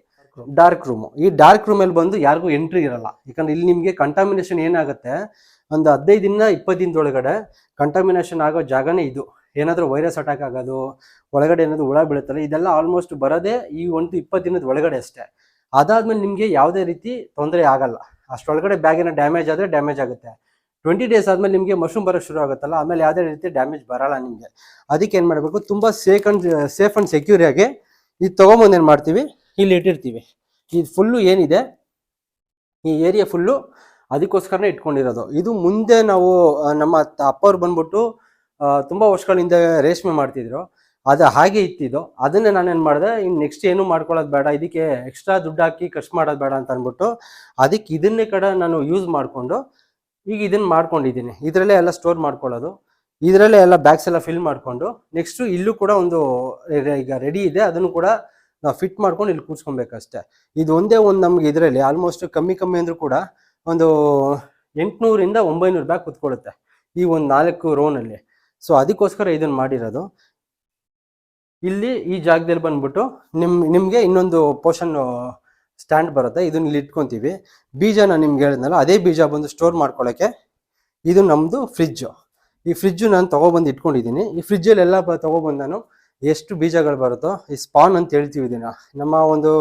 ಡಾರ್ಕ್ ರೂಮ್ ಈ ಡಾರ್ಕ್ ರೂಮ್ ಅಲ್ಲಿ ಬಂದು ಯಾರಿಗೂ ಎಂಟ್ರಿ ಇರಲ್ಲ. ಯಾಕಂದ್ರೆ ಇಲ್ಲಿ ನಿಮಗೆ ಕಂಟಾಮಿನೇಷನ್ ಏನಾಗುತ್ತೆ? ಒಂದು ಹದಿನೈದು ದಿನ, ಇಪ್ಪತ್ತು ದಿನದೊಳಗಡೆ ಕಂಟಾಮಿನೇಷನ್ ಆಗೋ ಜಾಗನೇ ಇದು. ಏನಾದರೂ ವೈರಸ್ ಅಟ್ಯಾಕ್ ಆಗೋದು, ಒಳಗಡೆ ಏನಾದ್ರು ಹುಳ ಬೀಳುತ್ತಲ್ಲ, ಇದೆಲ್ಲ ಆಲ್ಮೋಸ್ಟ್ ಬರೋದೇ ಈ ಒಂದು ಇಪ್ಪತ್ತು ದಿನದ ಒಳಗಡೆ ಅಷ್ಟೇ. ಅದಾದ್ಮೇಲೆ ನಿಮಗೆ ಯಾವುದೇ ರೀತಿ ತೊಂದರೆ ಆಗಲ್ಲ. ಅಷ್ಟೊಳಗಡೆ ಬ್ಯಾಗಿನ ಡ್ಯಾಮೇಜ್ ಆದರೆ ಡ್ಯಾಮೇಜ್ ಆಗುತ್ತೆ. ಟ್ವೆಂಟಿ ಡೇಸ್ ಆದ್ಮೇಲೆ ನಿಮಗೆ ಮಶ್ರೂಮ್ ಬರೋಕ್ಕೆ ಶುರು ಆಗುತ್ತಲ್ಲ? ಆಮೇಲೆ ಯಾವುದೇ ರೀತಿ ಡ್ಯಾಮೇಜ್ ಬರಲ್ಲ ನಿಮಗೆ. ಅದಕ್ಕೆ ಏನು ಮಾಡಬೇಕು? ತುಂಬ safe and safe and secure ಆಗಿ ಇದು ತೊಗೊಂಬಂದು ಏನು ಮಾಡ್ತೀವಿ? ಇಲ್ಲಿ ಇಟ್ಟಿರ್ತೀವಿ. ಇದು ಫುಲ್ಲು ಏನಿದೆ? ಈ ಏರಿಯಾ ಫುಲ್ಲು ಅದಕ್ಕೋಸ್ಕರನೇ ಇಟ್ಕೊಂಡಿರೋದು. ಇದು ಮುಂದೆ ನಾವು ನಮ್ಮ ಅಪ್ಪವ್ರು ಬಂದ್ಬಿಟ್ಟು ತುಂಬಾ ವರ್ಷಗಳಿಂದ ರೇಷ್ಮೆ ಮಾಡ್ತಿದ್ರು. ಅದು ಹಾಗೆ ಇತ್ತಿದ್ದು ಅದನ್ನೇ ನಾನೇನು ಮಾಡಿದೆ ಇನ್ನು ನೆಕ್ಸ್ಟ್ ಏನು ಮಾಡ್ಕೊಳ್ಳೋದು ಬೇಡ. ಇದಕ್ಕೆ ಎಕ್ಸ್ಟ್ರಾ ದುಡ್ಡು ಹಾಕಿ ಖರ್ಚು ಮಾಡೋದು ಬೇಡ ಅಂತ ಅಂದ್ಬಿಟ್ಟು, ಅದಕ್ಕೆ ಇದನ್ನೇ ಕಡೆ ನಾನು ಯೂಸ್ ಮಾಡಿಕೊಂಡು ಈಗ ಇದನ್ನ ಮಾಡ್ಕೊಂಡಿದ್ದೀನಿ. ಇದರಲ್ಲೇ ಎಲ್ಲ ಸ್ಟೋರ್ ಮಾಡ್ಕೊಳ್ಳೋದು. ಇದರಲ್ಲೇ ಎಲ್ಲ ಬ್ಯಾಗ್ಸ್ ಎಲ್ಲ ಫಿಲ್ ಮಾಡಿಕೊಂಡು ನೆಕ್ಸ್ಟು ಇಲ್ಲೂ ಕೂಡ ಒಂದು, ಈಗ ರೆಡಿ ಇದೆ. ಅದನ್ನು ಕೂಡ ನಾವು ಫಿಟ್ ಮಾಡ್ಕೊಂಡು ಇಲ್ಲಿ ಕೂರ್ಸ್ಕೊಬೇಕಷ್ಟೇ. ಇದು ಒಂದೇ ಒಂದು ನಮ್ಗೆ ಇದರಲ್ಲಿ ಆಲ್ಮೋಸ್ಟ್ ಕಮ್ಮಿ ಕಮ್ಮಿ ಅಂದರೂ ಕೂಡ ಒಂದು ಎಂಟುನೂರಿಂದ ಒಂಬೈನೂರು ಬ್ಯಾಗ್ ಕುತ್ಕೊಳ್ಳುತ್ತೆ ಈ ಒಂದು ನಾಲ್ಕು ರೋನಲ್ಲಿ ಸೊ ಅದಕ್ಕೋಸ್ಕರ ಇದನ್ನ ಮಾಡಿರೋದು. ಇಲ್ಲಿ ಈ ಜಾಗದಲ್ಲಿ ಬಂದ್ಬಿಟ್ಟು ನಿಮ್, ನಿಮಗೆ ಇನ್ನೊಂದು ಪೋರ್ಷನ್ ಸ್ಟ್ಯಾಂಡ್ ಬರುತ್ತೆ, ಇದನ್ನ ಇಲ್ಲಿ ಇಟ್ಕೊಂತೀವಿ. ಬೀಜ ನಾನು ನಿಮ್ಗೆ ಹೇಳಿದ್ನಲ್ಲ, ಅದೇ ಬೀಜ ಬಂದು ಸ್ಟೋರ್ ಮಾಡ್ಕೊಳ್ಳೋಕೆ ಇದು ನಮ್ದು ಫ್ರಿಜ್ಜು ಈ ಫ್ರಿಜ್ಜು ನಾನು ತಗೊಬಂದು ಇಟ್ಕೊಂಡಿದ್ದೀನಿ ಈ ಫ್ರಿಜ್ಜಲ್ಲಿ ಎಲ್ಲ ತೊಗೊಬಂದು ನಾನು ಎಷ್ಟು ಬೀಜಗಳು ಬರುತ್ತೋ, ಈ ಸ್ಪಾನ್ ಅಂತ ಹೇಳ್ತೀವಿ ಇದನ್ನ. ನಮ್ಮ ಒಂದು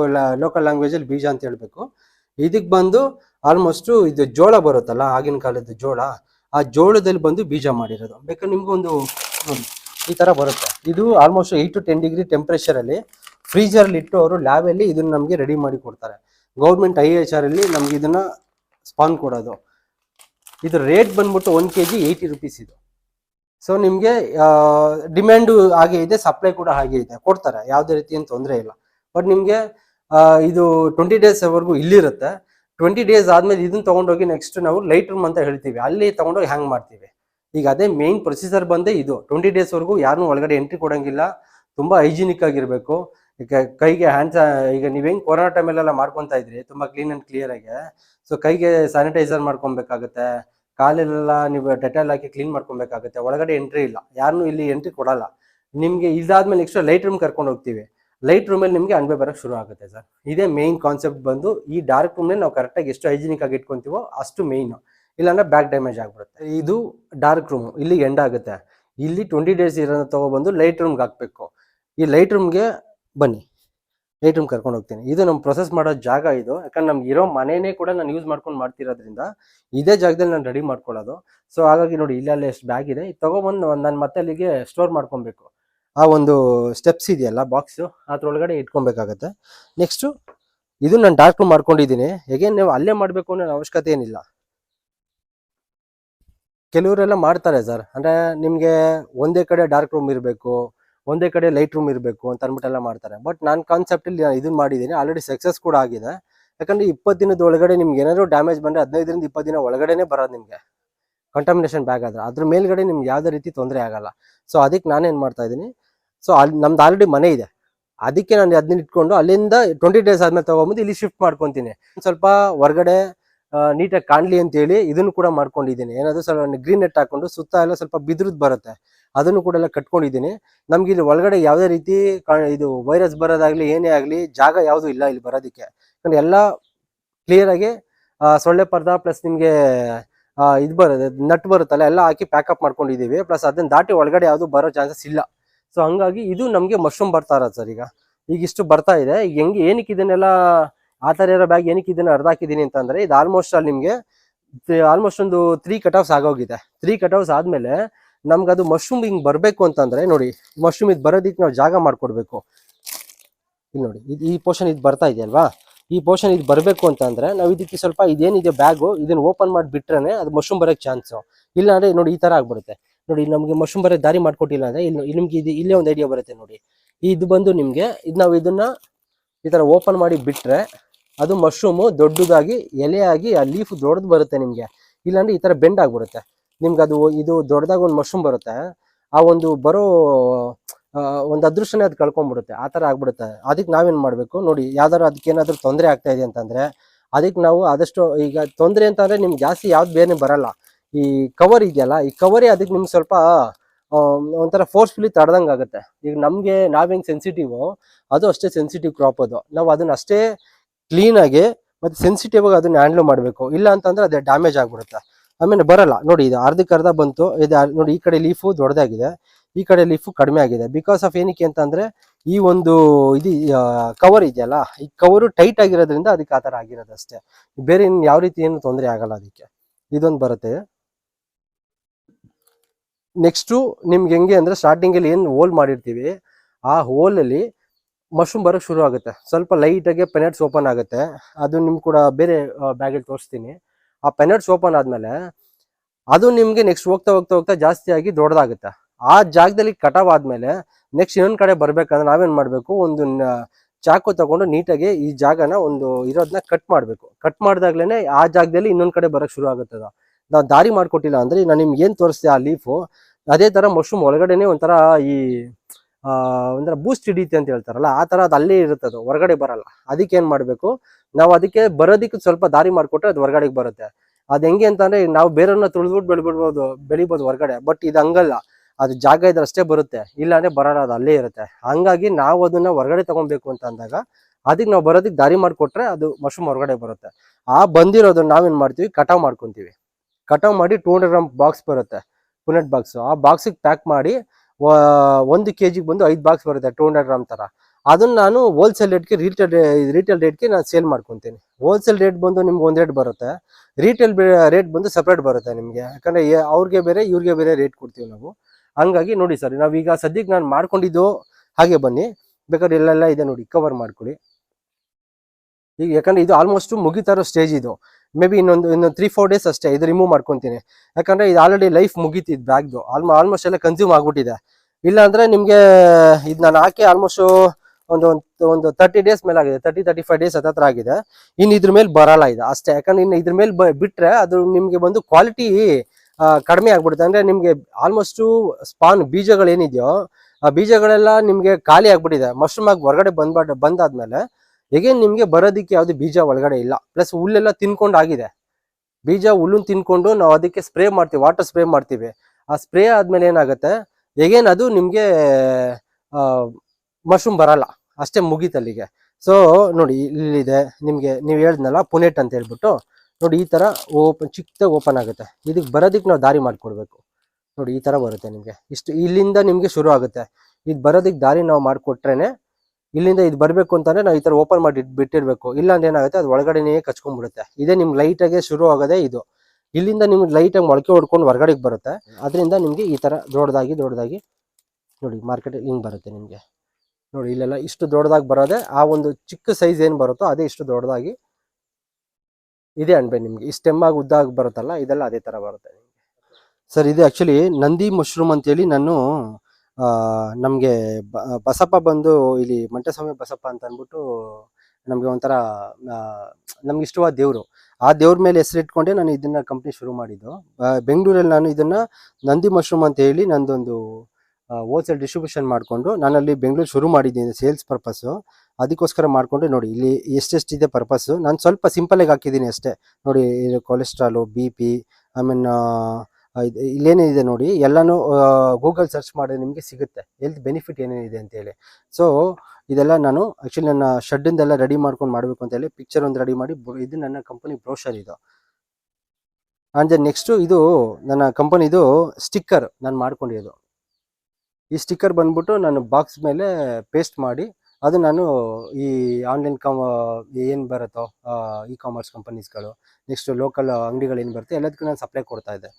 ಲೋಕಲ್ ಲ್ಯಾಂಗ್ವೇಜಲ್ಲಿ ಬೀಜ ಅಂತ ಹೇಳ್ಬೇಕು. ಇದಕ್ಕೆ ಬಂದು ಆಲ್ಮೋಸ್ಟ್ ಇದು ಜೋಳ ಬರುತ್ತಲ್ಲ, ಆಗಿನ ಕಾಲದ ಜೋಳ, ಆ ಜೋಳದಲ್ಲಿ ಬಂದು ಬೀಜ ಮಾಡಿರೋದು. ಬೇಕಾದ್ರೆ ನಿಮ್ಗೆ ಒಂದು ಈ ತರ ಬರುತ್ತೆ. ಇದು almost eight to ten degree temperature ಅಲ್ಲಿ ಫ್ರೀಜರ್ ಅಲ್ಲಿ ಇಟ್ಟು ಅವರು ಲ್ಯಾಬಲ್ಲಿ ಇದನ್ನ ನಮಗೆ ರೆಡಿ ಮಾಡಿ ಕೊಡ್ತಾರೆ. ಗೌರ್ಮೆಂಟ್ ಐ ಎಚ್ ಆರ್ ಅಲ್ಲಿ ನಮ್ಗೆ ಇದನ್ನ ಸ್ಪಾನ್ ಕೊಡೋದು. ಇದು ರೇಟ್ ಬಂದ್ಬಿಟ್ಟು one K G eighty rupees ಇದು. ಸೊ ನಿಮಗೆ ಡಿಮ್ಯಾಂಡು ಹಾಗೆ ಇದೆ ಸಪ್ಲೈ ಕೂಡ ಹಾಗೆ ಇದೆ. ಕೊಡ್ತಾರೆ, ಯಾವುದೇ ರೀತಿ ಏನು ತೊಂದರೆ ಇಲ್ಲ. ಬಟ್ ನಿಮಗೆ ಇದು ಟ್ವೆಂಟಿ ಡೇಸ್ ವರೆಗೂ ಇಲ್ಲಿರುತ್ತೆ. ಟ್ವೆಂಟಿ ಡೇಸ್ ಆದ್ಮೇಲೆ ಇದನ್ನ ತೊಗೊಂಡೋಗಿ ನೆಕ್ಸ್ಟ್ ನಾವು ಲೈಟ್ ರೂಮ್ ಅಂತ ಹೇಳ್ತೀವಿ. ಅಲ್ಲಿ ತೊಗೊಂಡೋಗಿ ಹ್ಯಾಂಗ್ ಮಾಡ್ತೀವಿ. ಈಗ ಅದೇ ಮೇನ್ ಪ್ರೊಸೀಜರ್ ಬಂದೇ ಇದು. ಟ್ವೆಂಟಿ ಡೇಸ್ ವರೆಗೂ ಯಾರನ್ನೂ ಒಳಗಡೆ ಎಂಟ್ರಿ ಕೊಡಂಗಿಲ್ಲ. ತುಂಬಾ ಹೈಜಿನಿಕ್ ಆಗಿರ್ಬೇಕು. ಈಗ ಕೈಗೆ ಹ್ಯಾಂಡ್ಸ್ ಈಗ ನೀವು ಹೆಂಗ್ ಕೊರೋನಾ ಟೈಮಲ್ಲೆಲ್ಲ ಮಾಡ್ಕೊಂತ ಇದ್ರಿ? ತುಂಬಾ ಕ್ಲೀನ್ ಅಂಡ್ ಕ್ಲಿಯರ್ ಆಗಿ. ಸೊ ಕೈಗೆ ಸ್ಯಾನಿಟೈಸರ್ ಮಾಡ್ಕೊಬೇಕಾಗುತ್ತೆ. ಕಾಲೆಲ್ಲ ನೀವು ಡೆಟಾಲ್ ಹಾಕಿ ಕ್ಲೀನ್ ಮಾಡ್ಕೊಬೇಕಾಗುತ್ತೆ. ಒಳಗಡೆ ಎಂಟ್ರಿ ಇಲ್ಲ. ಯಾರನ್ನೂ ಇಲ್ಲಿ ಎಂಟ್ರಿ ಕೊಡಲ್ಲ. ನಿಮಗೆ ಇದಾದ್ಮೇಲೆ ನೆಕ್ಸ್ಟ್ ಲೈಟ್ ರೂಮ್ ಕರ್ಕೊಂಡು ಹೋಗ್ತೀವಿ. ಲೈಟ್ ರೂಮಲ್ಲಿ ನಿಮಗೆ ಅನ್ಬೆ ಬರೋಕ್ಕೆ ಶುರು ಆಗುತ್ತೆ ಸರ್. ಇದೇ ಮೇನ್ ಕಾನ್ಸೆಪ್ಟ್ ಬಂದು ಈ ಡಾರ್ಕ್ ರೂಮ್ನೇ ನಾವು ಕರೆಕ್ಟಾಗಿ ಎಷ್ಟು ಹೈಜಿನಿಕ್ ಆಗಿ ಇಟ್ಕೊಂತೀವೋ ಅಷ್ಟು ಮೇಯ್ನ್ ಇಲ್ಲಾಂದ್ರೆ ಬ್ಯಾಕ್ ಡ್ಯಾಮೇಜ್ ಆಗ್ಬಿಡುತ್ತೆ. ಇದು ಡಾರ್ಕ್ ರೂಮ್ ಇಲ್ಲಿ ಎಂಡ್ ಆಗುತ್ತೆ. ಇಲ್ಲಿ ಟ್ವೆಂಟಿ ಡೇಸ್ ಇರೋದನ್ನ ತೊಗೊಬಂದು ಲೈಟ್ ರೂಮ್ಗೆ ಹಾಕ್ಬೇಕು. ಈ ಲೈಟ್ ರೂಮ್ಗೆ ಬನ್ನಿ ಲೈಟ್ ರೂಮ್ ಕರ್ಕೊಂಡು ಹೋಗ್ತೀನಿ. ಇದು ನಮ್ಮ ಪ್ರೊಸೆಸ್ ಮಾಡೋ ಜಾಗ ಇದು. ಯಾಕಂದ್ರೆ ನಮ್ಗೆ ಇರೋ ಮನೆನೇ ಕೂಡ ನಾನು ಯೂಸ್ ಮಾಡ್ಕೊಂಡು ಮಾಡ್ತಿರೋದ್ರಿಂದ ಇದೇ ಜಾಗದಲ್ಲಿ ನಾನು ರೆಡಿ ಮಾಡ್ಕೊಳ್ಳೋದು. ಸೊ ಹಾಗಾಗಿ ನೋಡಿ, ಇಲ್ಲೆಲ್ಲ ಎಷ್ಟು ಬ್ಯಾಗ್ ಇದೆ. ಇದು ತಗೊಬಂದು ನಾನು ಮತ್ತೆ ಅಲ್ಲಿಗೆ ಸ್ಟೋರ್ ಮಾಡ್ಕೊಬೇಕು. ಆ ಒಂದು ಸ್ಟೆಪ್ಸ್ ಇದೆಯಲ್ಲ ಬಾಕ್ಸು ಅದ್ರೊಳಗಡೆ ಇಟ್ಕೊಬೇಕಾಗತ್ತೆ. ನೆಕ್ಸ್ಟು ಇದು ನಾನು ಡಾರ್ಕ್ ರೂಮ್ ಮಾಡ್ಕೊಂಡಿದ್ದೀನಿ. ಹೇಗೆ, ನೀವು ಅಲ್ಲೇ ಮಾಡಬೇಕು ಅನ್ನೋ ಅವಶ್ಯಕತೆ ಏನಿಲ್ಲ. ಕೆಲವರೆಲ್ಲ ಮಾಡ್ತಾರೆ ಸರ್ ಅಂದರೆ ನಿಮಗೆ ಒಂದೇ ಕಡೆ ಡಾರ್ಕ್ ರೂಮ್ ಇರಬೇಕು ಒಂದೇ ಕಡೆ ಲೈಟ್ ರೂಮ್ ಇರಬೇಕು ಅಂತ ಅಂದ್ಬಿಟ್ಟೆಲ್ಲ ಮಾಡ್ತಾರೆ. ಬಟ್ ನಾನು ಕಾನ್ಸೆಪ್ಟ್ ಇಲ್ಲಿ ಇದನ್ನ ಮಾಡಿದ್ದೀನಿ. ಆಲ್ರೆಡಿ ಸಕ್ಸಸ್ ಕೂಡ ಆಗಿದೆ. ಯಾಕಂದ್ರೆ ಇಪ್ಪತ್ತು ದಿನದ ಒಳಗಡೆ ನಿಮ್ಗೆ ಏನಾದ್ರು ಡ್ಯಾಮೇಜ್ ಬಂದ್ರೆ ಹದಿನೈದರಿಂದ ಇಪ್ಪತ್ತು ದಿನ ಒಳಗಡೆನೆ ಬರೋದು ನಿಮಗೆ. ಕಂಟಾಮಿನೇಷನ್ ಬ್ಯಾಗ್ ಆದ್ರೆ. ಅದ್ರ ಮೇಲ್ಗಡೆ ನಿಮ್ಗೆ ಯಾವುದೇ ರೀತಿ ತೊಂದರೆ ಆಗಲ್ಲ. ಸೊ ಅದಕ್ಕೆ ನಾನೇನ್ ಮಾಡ್ತಾ ಇದ್ದೀನಿ. ಸೊ ಅಲ್ಲಿ ನಮ್ದು ಆಲ್ರೆಡಿ ಮನೆ ಇದೆ. ಅದಕ್ಕೆ ನಾನು ಅದನ್ನ ಇಟ್ಕೊಂಡು ಅಲ್ಲಿಂದ ಟ್ವೆಂಟಿ ಡೇಸ್ ಆದ್ಮೇಲೆ ತಗೊಂಬಂದು ಇಲ್ಲಿ ಶಿಫ್ಟ್ ಮಾಡ್ಕೊತೀನಿ. ಸ್ವಲ್ಪ ಹೊರಗಡೆ ನೀಟಾಗಿ ಕಾಣ್ಲಿ ಅಂತ ಹೇಳಿ ಇದನ್ನು ಕೂಡ ಮಾಡ್ಕೊಂಡಿದ್ದೀನಿ. ಏನಾದರೂ ಸ್ವಲ್ಪ ಗ್ರೀನ್ ನೆಟ್ ಹಾಕೊಂಡು ಸುತ್ತ ಎಲ್ಲ ಸ್ವಲ್ಪ ಬಿದ್ರದ್ದು ಬರುತ್ತೆ. ಅದನ್ನು ಕೂಡ ಎಲ್ಲ ಕಟ್ಕೊಂಡಿದ್ದೀನಿ. ನಮ್ಗೆ ಇಲ್ಲಿ ಒಳಗಡೆ ಯಾವುದೇ ರೀತಿ ಇದು ವೈರಸ್ ಬರೋದಾಗ್ಲಿ, ಏನೇ ಆಗಲಿ, ಜಾಗ ಯಾವುದು ಇಲ್ಲ ಇಲ್ಲಿ ಬರೋದಕ್ಕೆ. ಯಾಕಂದ್ರೆ ಎಲ್ಲ ಕ್ಲಿಯರ್ ಆಗಿ ಸೊಳ್ಳೆ ಪರ್ದ ಪ್ಲಸ್ ನಿಮ್ಗೆ ಇದು ಬರುತ್ತೆ, ನಟ್ ಬರುತ್ತಲ್ಲ, ಎಲ್ಲ ಹಾಕಿ ಪ್ಯಾಕಪ್ ಮಾಡ್ಕೊಂಡಿದ್ದೀವಿ. ಪ್ಲಸ್ ಅದನ್ನ ದಾಟಿ ಒಳಗಡೆ ಯಾವುದು ಬರೋ ಚಾನ್ಸಸ್ ಇಲ್ಲ. ಸೊ ಹಂಗಾಗಿ ಇದು ನಮಗೆ ಮಶ್ರೂಮ್ ಬರ್ತಾ ಇರೋದು ಸರ್ ಈಗ. ಈಗ ಇಷ್ಟು ಬರ್ತಾ ಇದೆ. ಈಗ ಹೆಂಗೆ, ಏನಕ್ಕೆ ಇದನ್ನೆಲ್ಲ ಆ ಥರ ಇರೋ ಬ್ಯಾಗ್ ಏನಕ್ಕೆ ಇದನ್ನ ಅರ್ಧ ಹಾಕಿದ್ದೀನಿ ಅಂತಂದ್ರೆ ಇದು ಆಲ್ಮೋಸ್ಟ್ ಅಲ್ಲಿ ನಿಮಗೆ ಆಲ್ಮೋಸ್ಟ್ ಒಂದು ತ್ರೀ ಕಟ್ ಆಫ್ಸ್ ಆಗೋಗಿದೆ. ತ್ರೀ ಕಟ್ ಆಫ್ಸ್ ಆದ್ಮೇಲೆ ನಮ್ಗೆ ಅದು ಮಶ್ರೂಮ್ ಹಿಂಗೆ ಬರಬೇಕು ಅಂತಂದರೆ ನೋಡಿ ಮಶ್ರೂಮ್ ಇದು ಬರೋದಕ್ಕೆ ನಾವು ಜಾಗ ಮಾಡಿಕೊಡ್ಬೇಕು. ಇಲ್ಲಿ ನೋಡಿ, ಇದು ಈ ಪೋರ್ಷನ್ ಇದು ಬರ್ತಾ ಇದೆಯಲ್ವಾ ಈ ಪೋರ್ಷನ್ ಇದು ಬರಬೇಕು ಅಂತಂದರೆ ನಾವು ಇದಕ್ಕೆ ಸ್ವಲ್ಪ ಇದೇನಿದೆ ಬ್ಯಾಗು ಇದನ್ನು ಓಪನ್ ಮಾಡಿ ಬಿಟ್ರೆ ಅದು ಮಶ್ರೂಮ್ ಬರೋಕ್ಕೆ ಚಾನ್ಸು ಇಲ್ಲ ಅಂದ್ರೆ ನೋಡಿ ಈ ಥರ ಆಗಿಬಿಡುತ್ತೆ. ನೋಡಿ, ನಮಗೆ ಮಶ್ರೂಮ್ ಬರೋಕ್ಕೆ ದಾರಿ ಮಾಡಿಕೊಟ್ಟಿಲ್ಲ ಅಂದರೆ ಇಲ್ಲಿ ಇಲ್ಲಿ ನಿಮ್ಗೆ ಇದು ಇಲ್ಲೇ ಒಂದು ಐಡಿಯಾ ಬರುತ್ತೆ ನೋಡಿ. ಇದು ಬಂದು ನಿಮಗೆ ಇದು ನಾವು ಇದನ್ನು ಈ ಥರ ಓಪನ್ ಮಾಡಿ ಬಿಟ್ಟರೆ ಅದು ಮಶ್ರೂಮು ದೊಡ್ಡದಾಗಿ ಎಲೆಯಾಗಿ ಆ ಲೀಫ್ ದೊಡ್ಡದು ಬರುತ್ತೆ ನಿಮಗೆ. ಇಲ್ಲಾಂದ್ರೆ ಈ ಥರ ಬೆಂಡ್ ಆಗ್ಬಿಡುತ್ತೆ. ನಿಮ್ಗೆ ಅದು ಇದು ದೊಡ್ಡದಾಗ ಒಂದು ಮಶ್ರೂಮ್ ಬರುತ್ತೆ, ಆ ಒಂದು ಬರೋ ಒಂದು ಅದೃಷ್ಟನೇ ಅದು ಕಳ್ಕೊಂಡ್ಬಿಡುತ್ತೆ ಆ ಥರ ಆಗ್ಬಿಡುತ್ತೆ. ಅದಕ್ಕೆ ನಾವೇನು ಮಾಡಬೇಕು ನೋಡಿ, ಯಾವ್ದಾರು ಅದಕ್ಕೆ ಏನಾದರೂ ತೊಂದರೆ ಆಗ್ತಾ ಇದೆ ಅಂತಂದರೆ, ಅದಕ್ಕೆ ನಾವು ಆದಷ್ಟು ಈಗ ತೊಂದರೆ ಅಂತಂದರೆ ನಿಮ್ಗೆ ಜಾಸ್ತಿ ಯಾವ್ದು ಬೇರೆ ಬರಲ್ಲ. ಈ ಕವರ್ ಇದೆಯಲ್ಲ, ಈ ಕವರೇ ಅದಕ್ಕೆ ನಿಮ್ಗೆ ಸ್ವಲ್ಪ ಒಂಥರ ಫೋರ್ಸ್ಫುಲಿ ತಡ್ದಂಗೆ ಆಗುತ್ತೆ. ಈಗ ನಮಗೆ ನಾವು ಹೆಂಗೆ ಸೆನ್ಸಿಟಿವ್ ಅದು ಅಷ್ಟೇ ಸೆನ್ಸಿಟಿವ್ ಕ್ರಾಪ್ ಅದು. ನಾವು ಅದನ್ನ ಅಷ್ಟೇ ಕ್ಲೀನಾಗಿ ಮತ್ತು ಸೆನ್ಸಿಟಿವ್ ಆಗಿ ಅದನ್ನ ಹ್ಯಾಂಡ್ಲ್ ಮಾಡಬೇಕು. ಇಲ್ಲ ಅಂತಂದ್ರೆ ಅದೇ ಡ್ಯಾಮೇಜ್ ಆಗ್ಬಿಡುತ್ತೆ. ಆಮೇಲೆ ಬರಲ್ಲ. ನೋಡಿ, ಇದು ಅರ್ಧಕ್ಕೆ ಅರ್ಧ ಬಂತು. ಇದು ನೋಡಿ, ಈ ಕಡೆ ಲೀಫು ದೊಡ್ಡದಾಗಿದೆ. ಈ ಕಡೆ ಲೀಫು ಕಡಿಮೆ ಆಗಿದೆ. ಬಿಕಾಸ್ ಆಫ್ ಏನಕ್ಕೆ ಅಂತಂದ್ರೆ ಈ ಒಂದು ಇದು ಕವರ್ ಇದೆಯಲ್ಲ, ಈ ಕವರು ಟೈಟ್ ಆಗಿರೋದ್ರಿಂದ ಅದಕ್ಕೆ ಆ ಥರ ಆಗಿರೋದು ಅಷ್ಟೇ. ಬೇರೆ ಇನ್ನು ಯಾವ ರೀತಿ ಏನು ತೊಂದರೆ ಆಗಲ್ಲ ಅದಕ್ಕೆ. ಇದೊಂದು ಬರುತ್ತೆ. ನೆಕ್ಸ್ಟು ನಿಮ್ಗೆ ಹೆಂಗೆ ಅಂದ್ರೆ ಸ್ಟಾರ್ಟಿಂಗ್ ಅಲ್ಲಿ ಏನು ಹೋಲ್ ಮಾಡಿರ್ತೀವಿ, ಆ ಹೋಲ್ ಅಲ್ಲಿ ಮಶ್ರೂಮ್ ಬರೋಕ್ ಶುರು ಆಗುತ್ತೆ. ಸ್ವಲ್ಪ ಲೈಟಾಗಿ ಪೆನೆಟ್ಸ್ ಓಪನ್ ಆಗುತ್ತೆ. ಅದು ನಿಮ್ ಕೂಡ ಬೇರೆ ಬ್ಯಾಗಲ್ಲಿ ತೋರಿಸ್ತೀನಿ. ಆ ಪೆನಟ್ಸ್ ಓಪನ್ ಆದ್ಮೇಲೆ ಅದು ನಿಮ್ಗೆ ನೆಕ್ಸ್ಟ್ ಹೋಗ್ತಾ ಹೋಗ್ತಾ ಹೋಗ್ತಾ ಜಾಸ್ತಿ ಆಗಿ ದೊಡ್ಡದಾಗುತ್ತೆ. ಆ ಜಾಗದಲ್ಲಿ ಕಟಾವ್ ಆದ್ಮೇಲೆ ನೆಕ್ಸ್ಟ್ ಇನ್ನೊಂದ್ ಕಡೆ ಬರ್ಬೇಕಂದ್ರೆ ನಾವೇನ್ ಮಾಡ್ಬೇಕು? ಒಂದು ಚಾಕು ತಗೊಂಡು ನೀಟಾಗಿ ಈ ಜಾಗನ ಒಂದು ಇರೋದನ್ನ ಕಟ್ ಮಾಡ್ಬೇಕು. ಕಟ್ ಮಾಡಿದಾಗ್ಲೇನೆ ಆ ಜಾಗದಲ್ಲಿ ಇನ್ನೊಂದ್ ಕಡೆ ಬರಕ್ ಶುರು ಆಗುತ್ತದ. ನಾವು ದಾರಿ ಮಾಡ್ಕೊಟ್ಟಿಲ್ಲ ಅಂದ್ರೆ ನಾನು ನಿಮ್ಗೆ ಏನ್ ತೋರಿಸ್ದೆ ಆ ಲೀಫು ಅದೇ ತರ ಮಶ್ರೂಮ್ ಒಳಗಡೆನೆ ಒಂಥರ ಈ ಒಂಥರ ಬೂಸ್ಟ್ ಹಿಡಿಯುತ್ತೆ ಅಂತ ಹೇಳ್ತಾರಲ್ಲ, ಆ ತರ ಅದು ಅಲ್ಲೇ ಇರುತ್ತದು ಹೊರಗಡೆ ಬರಲ್ಲ. ಅದಕ್ಕೆ ಏನ್ ಮಾಡ್ಬೇಕು? ನಾವು ಅದಕ್ಕೆ ಬರೋದಕ್ಕೆ ಸ್ವಲ್ಪ ದಾರಿ ಮಾಡಿಕೊಟ್ರೆ ಅದು ಹೊರಗಡೆಗೆ ಬರುತ್ತೆ. ಅದ್ ಹೆಂಗೆ ಅಂತಂದ್ರೆ, ನಾವು ಬೇರೆಯವ್ರನ್ನ ತುಳಿದ್ಬಿಟ್ಟು ಬೆಳಿಬಿಡ್ಬೋದು, ಬೆಳಿಬೋದು ಹೊರಗಡೆ ಬಟ್ ಇದು ಹಂಗಲ್ಲ. ಅದು ಜಾಗ ಇದ್ರೆ ಅಷ್ಟೇ ಬರುತ್ತೆ ಇಲ್ಲ ಅಂದ್ರೆ ಬರಲ್ಲ, ಅದು ಅಲ್ಲೇ ಇರುತ್ತೆ. ಹಂಗಾಗಿ ನಾವು ಅದನ್ನ ಹೊರಗಡೆ ತಗೊಬೇಕು ಅಂತ ಅಂದಾಗ, ಅದಕ್ಕೆ ನಾವು ಬರೋದಕ್ಕೆ ದಾರಿ ಮಾಡಿಕೊಟ್ರೆ ಅದು ಮಶ್ರೂಮ್ ಹೊರಗಡೆ ಬರುತ್ತೆ. ಆ ಬಂದಿರೋದನ್ನ ನಾವೇನ್ ಮಾಡ್ತೀವಿ? ಕಟಾವ್ ಮಾಡ್ಕೊಂತೀವಿ. ಕಟಾವ್ ಮಾಡಿ ಟೂ ಹಂಡ್ರೆಡ್ ಗ್ರಾಮ್ ಬಾಕ್ಸ್ ಬರುತ್ತೆ ಪುನೆಟ್ ಬಾಕ್ಸ್ ಆ ಬಾಕ್ಸಿಗೆ ಪ್ಯಾಕ್ ಮಾಡಿ ಒಂದು ಕೆ ಜಿಗೆ ಬಂದು ಐದು ಬಾಕ್ಸ್ ಬರುತ್ತೆ ಟೂ ಹಂಡ್ರೆಡ್ ಗ್ರಾಮ್ ಥರ ಅದನ್ನು ನಾನು ಹೋಲ್ಸೇಲ್ ರೇಟ್ಗೆ ರೀಟೇಲ್ ರೀಟೇಲ್ ರೇಟ್ಗೆ ನಾನು ಸೇಲ್ ಮಾಡ್ಕೊತೀನಿ. ಹೋಲ್ಸೇಲ್ ರೇಟ್ ಬಂದು ನಿಮ್ಗೆ ಒಂದು ರೇಟ್ ಬರುತ್ತೆ. ರೀಟೇಲ್ ರೇಟ್ ಬಂದು ಸಪ್ರೇಟ್ ಬರುತ್ತೆ ನಿಮಗೆ. ಯಾಕಂದರೆ ಅವ್ರಿಗೆ ಬೇರೆ, ಇವ್ರಿಗೆ ಬೇರೆ ರೇಟ್ ಕೊಡ್ತೀವಿ ನಾವು. ಹಂಗಾಗಿ ನೋಡಿ ಸರ್, ನಾವೀಗ ಸದ್ಯಕ್ಕೆ ನಾನು ಮಾಡ್ಕೊಂಡಿದ್ದು ಹಾಗೆ ಬನ್ನಿ. ಬೇಕಾದ್ರೆ ಇಲ್ಲೆಲ್ಲ ಇದೆ ನೋಡಿ ಕವರ್ ಮಾಡ್ಕೊಳ್ಳಿ. ಈಗ ಯಾಕಂದ್ರೆ ಇದು ಆಲ್ಮೋಸ್ಟು ಮುಗಿತಾರೋ ಸ್ಟೇಜ್ ಇದು. ಮೇ ಬಿ ಇನ್ನೊಂದು ಇನ್ನೊಂದು ತ್ರೀ ಫೋರ್ ಡೇಸ್ ಅಷ್ಟೇ ಇದು ರಿಮೂವ್ ಮಾಡ್ಕೊತೀನಿ. ಯಾಕಂದ್ರೆ ಇದು ಆಲ್ರೆಡಿ ಲೈಫ್ ಮುಗೀತಿದ್ ಬ್ಯಾಗ್ದು ಆಲ್ಮೋ ಆಲ್ಮೋಸ್ಟ್ ಎಲ್ಲ ಕನ್ಸ್ಯೂಮ್ ಆಗ್ಬಿಟ್ಟಿದೆ. ಇಲ್ಲ ನಿಮಗೆ ಇದು ನಾನು ಹಾಕಿ ಆಲ್ಮೋಸ್ಟ್ ಒಂದು ಒಂದು ಒಂದು ತರ್ಟಿ ಡೇಸ್ ಮೇಲೆ ಆಗಿದೆ. ತರ್ಟಿ ತರ್ಟಿ ಫೈವ್ ಡೇಸ್ ಹತ್ರ ಆಗಿದೆ. ಇನ್ನು ಇದ್ರ ಮೇಲೆ ಬರಲ್ಲ ಇದು ಅಷ್ಟೇ. ಯಾಕಂದ್ರೆ ಇನ್ನು ಇದ್ರ ಮೇಲೆ ಬಿಟ್ಟರೆ ಅದು ನಿಮಗೆ ಬಂದು ಕ್ವಾಲಿಟಿ ಕಡಿಮೆ ಆಗ್ಬಿಡುತ್ತೆ. ಅಂದ್ರೆ ನಿಮಗೆ ಆಲ್ಮೋಸ್ಟ್ ಸ್ಪಾನ್ ಬೀಜಗಳೇನಿದೆಯೋ, ಆ ಬೀಜಗಳೆಲ್ಲ ನಿಮಗೆ ಖಾಲಿ ಆಗ್ಬಿಟ್ಟಿದೆ. ಮಶ್ರೂಮ್ ಆಗಿ ಹೊರಗಡೆ ಬಂದ್ಬಾರ್ದು ಬಂದಾದ್ಮೇಲೆ ಹೇಗೇನ್ ನಿಮ್ಗೆ ಬರೋದಿಕ್ಕೆ ಯಾವ್ದು ಬೀಜ ಒಳಗಡೆ ಇಲ್ಲ. ಪ್ಲಸ್ ಹುಲ್ಲೆಲ್ಲ ತಿನ್ಕೊಂಡು ಆಗಿದೆ. ಬೀಜ ಹುಲ್ಲನ್ನು ತಿನ್ಕೊಂಡು ನಾವು ಅದಕ್ಕೆ ಸ್ಪ್ರೇ ಮಾಡ್ತೀವಿ ವಾಟರ್ ಸ್ಪ್ರೇ ಮಾಡ್ತೀವಿ. ಆ ಸ್ಪ್ರೇ ಆದ್ಮೇಲೆ ಏನಾಗುತ್ತೆ? ಎಗೇನ್ ಅದು ನಿಮ್ಗೆ ಮಶ್ರೂಮ್ ಬರಲ್ಲ. ಅಷ್ಟೇ ಮುಗೀತಲ್ಲಿಗೆ. ಸೊ ನೋಡಿ, ಇಲ್ಲಿದೆ. ನಿಮ್ಗೆ, ನೀವು ಹೇಳಿದ್ನಲ್ಲ, ಪುನೆಟ್ ಅಂತ ಹೇಳ್ಬಿಟ್ಟು. ನೋಡಿ, ಈ ತರ ಓಪನ್ ಚಿಕ್ಕದಾಗಿ ಓಪನ್ ಆಗುತ್ತೆ. ಇದಕ್ಕೆ ಬರೋದಕ್ಕೆ ನಾವು ದಾರಿ ಮಾಡ್ಕೊಡ್ಬೇಕು. ನೋಡಿ, ಈ ತರ ಬರುತ್ತೆ ನಿಮ್ಗೆ. ಇಷ್ಟು ಇಲ್ಲಿಂದ ನಿಮ್ಗೆ ಶುರು ಆಗುತ್ತೆ. ಇದು ಬರೋದಕ್ಕೆ ದಾರಿ ನಾವು ಮಾಡಿಕೊಟ್ರೇನೆ ಇಲ್ಲಿಂದ ಇದು ಬರಬೇಕು ಅಂತಂದ್ರೆ ನಾವು ಈ ತರ ಓಪನ್ ಮಾಡಿ ಬಿಟ್ಟಿರ್ಬೇಕು. ಇಲ್ಲ ಅಂದ್ರೆ ಏನಾಗುತ್ತೆ, ಅದು ಒಳಗಡೆನೇ ಕಚ್ಕೊಂಡ್ಬಿಡುತ್ತೆ. ಇದೇ ನಿಮ್ ಲೈಟ್ ಆಗಿ ಶುರು ಆಗೋದೇ ಇದು. ಇಲ್ಲಿಂದ ನಿಮ್ಗೆ ಲೈಟ್ ಆಗಿ ಮೊಳಕೆ ಹೊಡ್ಕೊಂಡು ಹೊರಗಡೆಗೆ ಬರುತ್ತೆ. ಅದರಿಂದ ನಿಮ್ಗೆ ಈ ತರ ದೊಡ್ಡದಾಗಿ ದೊಡ್ಡದಾಗಿ ನೋಡಿ ಮಾರ್ಕೆಟ್ ಹಿಂಗ್ ಬರುತ್ತೆ ನಿಮ್ಗೆ. ನೋಡಿ, ಇಲ್ಲೆಲ್ಲ ಇಷ್ಟು ದೊಡ್ಡದಾಗಿ ಬರೋದೆ, ಆ ಒಂದು ಚಿಕ್ಕ ಸೈಜ್ ಏನ್ ಬರುತ್ತೋ ಅದೇ ಇಷ್ಟು ದೊಡ್ಡದಾಗಿ ಇದೆ ಅನ್ಬೆ ನಿಮ್ಗೆ. ಈ ಆಗಿ ಉದ್ದಾಗಿ ಬರುತ್ತಲ್ಲ, ಇದೆಲ್ಲ ಅದೇ ತರ ಬರುತ್ತೆ ನಿಮಗೆ. ಸರ್, ಇದು ಆಕ್ಚುಲಿ ನಂದಿ ಮಶ್ರೂಮ್ ಅಂತೇಳಿ ನಾನು ನಮ್ಗೆ ಬಸಪ್ಪ ಬಂದು ಇಲ್ಲಿ ಮಂಟಸ್ವಾಮಿ ಬಸಪ್ಪ ಅಂತ ಅಂದ್ಬಿಟ್ಟು ನಮಗೆ ಒಂಥರ ನಮ್ಗೆ ಇಷ್ಟವಾದ ದೇವರು. ಆ ದೇವ್ರ ಮೇಲೆ ಹೆಸರು ಇಟ್ಕೊಂಡೆ ನಾನು ಇದನ್ನ ಕಂಪ್ನಿ ಶುರು ಮಾಡಿದ್ದು. ಬೆಂಗಳೂರಲ್ಲಿ ನಾನು ಇದನ್ನ ನಂದಿ ಮಶ್ರೂಮ್ ಅಂತ ಹೇಳಿ ನಂದೊಂದು ಹೋಲ್ಸೇಲ್ ಡಿಸ್ಟ್ರಿಬ್ಯೂಷನ್ ಮಾಡಿಕೊಂಡು ನಾನಲ್ಲಿ ಬೆಂಗಳೂರು ಶುರು ಮಾಡಿದ್ದೀನಿ ಸೇಲ್ಸ್ ಪರ್ಪಸ್ಸು ಅದಕ್ಕೋಸ್ಕರ ಮಾಡಿಕೊಂಡು ನೋಡಿ ಇಲ್ಲಿ ಎಷ್ಟೆಷ್ಟಿದೆ ಪರ್ಪಸ್ಸು ನಾನು ಸ್ವಲ್ಪ ಸಿಂಪಲಾಗಿ ಹಾಕಿದ್ದೀನಿ ಅಷ್ಟೇ. ನೋಡಿ ಕೊಲೆಸ್ಟ್ರಾಲು ಬಿ ಪಿ ಆಮೇಲೆ ಇಲ್ಲೇನಿದೆ ನೋಡಿ, ಎಲ್ಲಾನು ಗೂಗಲ್ ಸರ್ಚ್ ಮಾಡಿದ್ರೆ ನಿಮಗೆ ಸಿಗುತ್ತೆ. ಹೆಲ್ತ್ ಬೆನಿಫಿಟ್ ಏನೇನಿದೆ ಅಂತೇಳಿ ಸೊ ಇದೆಲ್ಲ ನಾನು ಆ್ಯಕ್ಚುಲಿ ನನ್ನ ಶೆಡ್ಡಿಂದೆಲ್ಲ ರೆಡಿ ಮಾಡ್ಕೊಂಡು ಮಾಡಬೇಕು ಅಂತ ಹೇಳಿ ಪಿಕ್ಚರ್ ಒಂದು ರೆಡಿ ಮಾಡಿ ಇದು ನನ್ನ ಕಂಪನಿ ಬ್ರೋಷರ್ ಇದು. ಆ್ಯಂಡ್ ದೆನ್ ನೆಕ್ಸ್ಟು ಇದು ನನ್ನ ಕಂಪನಿದು ಸ್ಟಿಕ್ಕರ್ ನಾನು ಮಾಡ್ಕೊಂಡಿರೋದು. ಈ ಸ್ಟಿಕ್ಕರ್ ಬಂದ್ಬಿಟ್ಟು ನಾನು ಬಾಕ್ಸ್ ಮೇಲೆ ಪೇಸ್ಟ್ ಮಾಡಿ, ಅದು ನಾನು ಈ ಆನ್ಲೈನ್ ಕಾಮ ಏನು ಬರುತ್ತೋ ಇ ಕಾಮರ್ಸ್ ಕಂಪನೀಸ್ಗಳು ನೆಕ್ಸ್ಟ್ ಲೋಕಲ್ ಅಂಗಡಿಗಳು ಏನು ಬರುತ್ತೆ, ಎಲ್ಲದಕ್ಕೂ ನಾನು ಸಪ್ಲೈ ಕೊಡ್ತಾ ಇದ್ದೆ.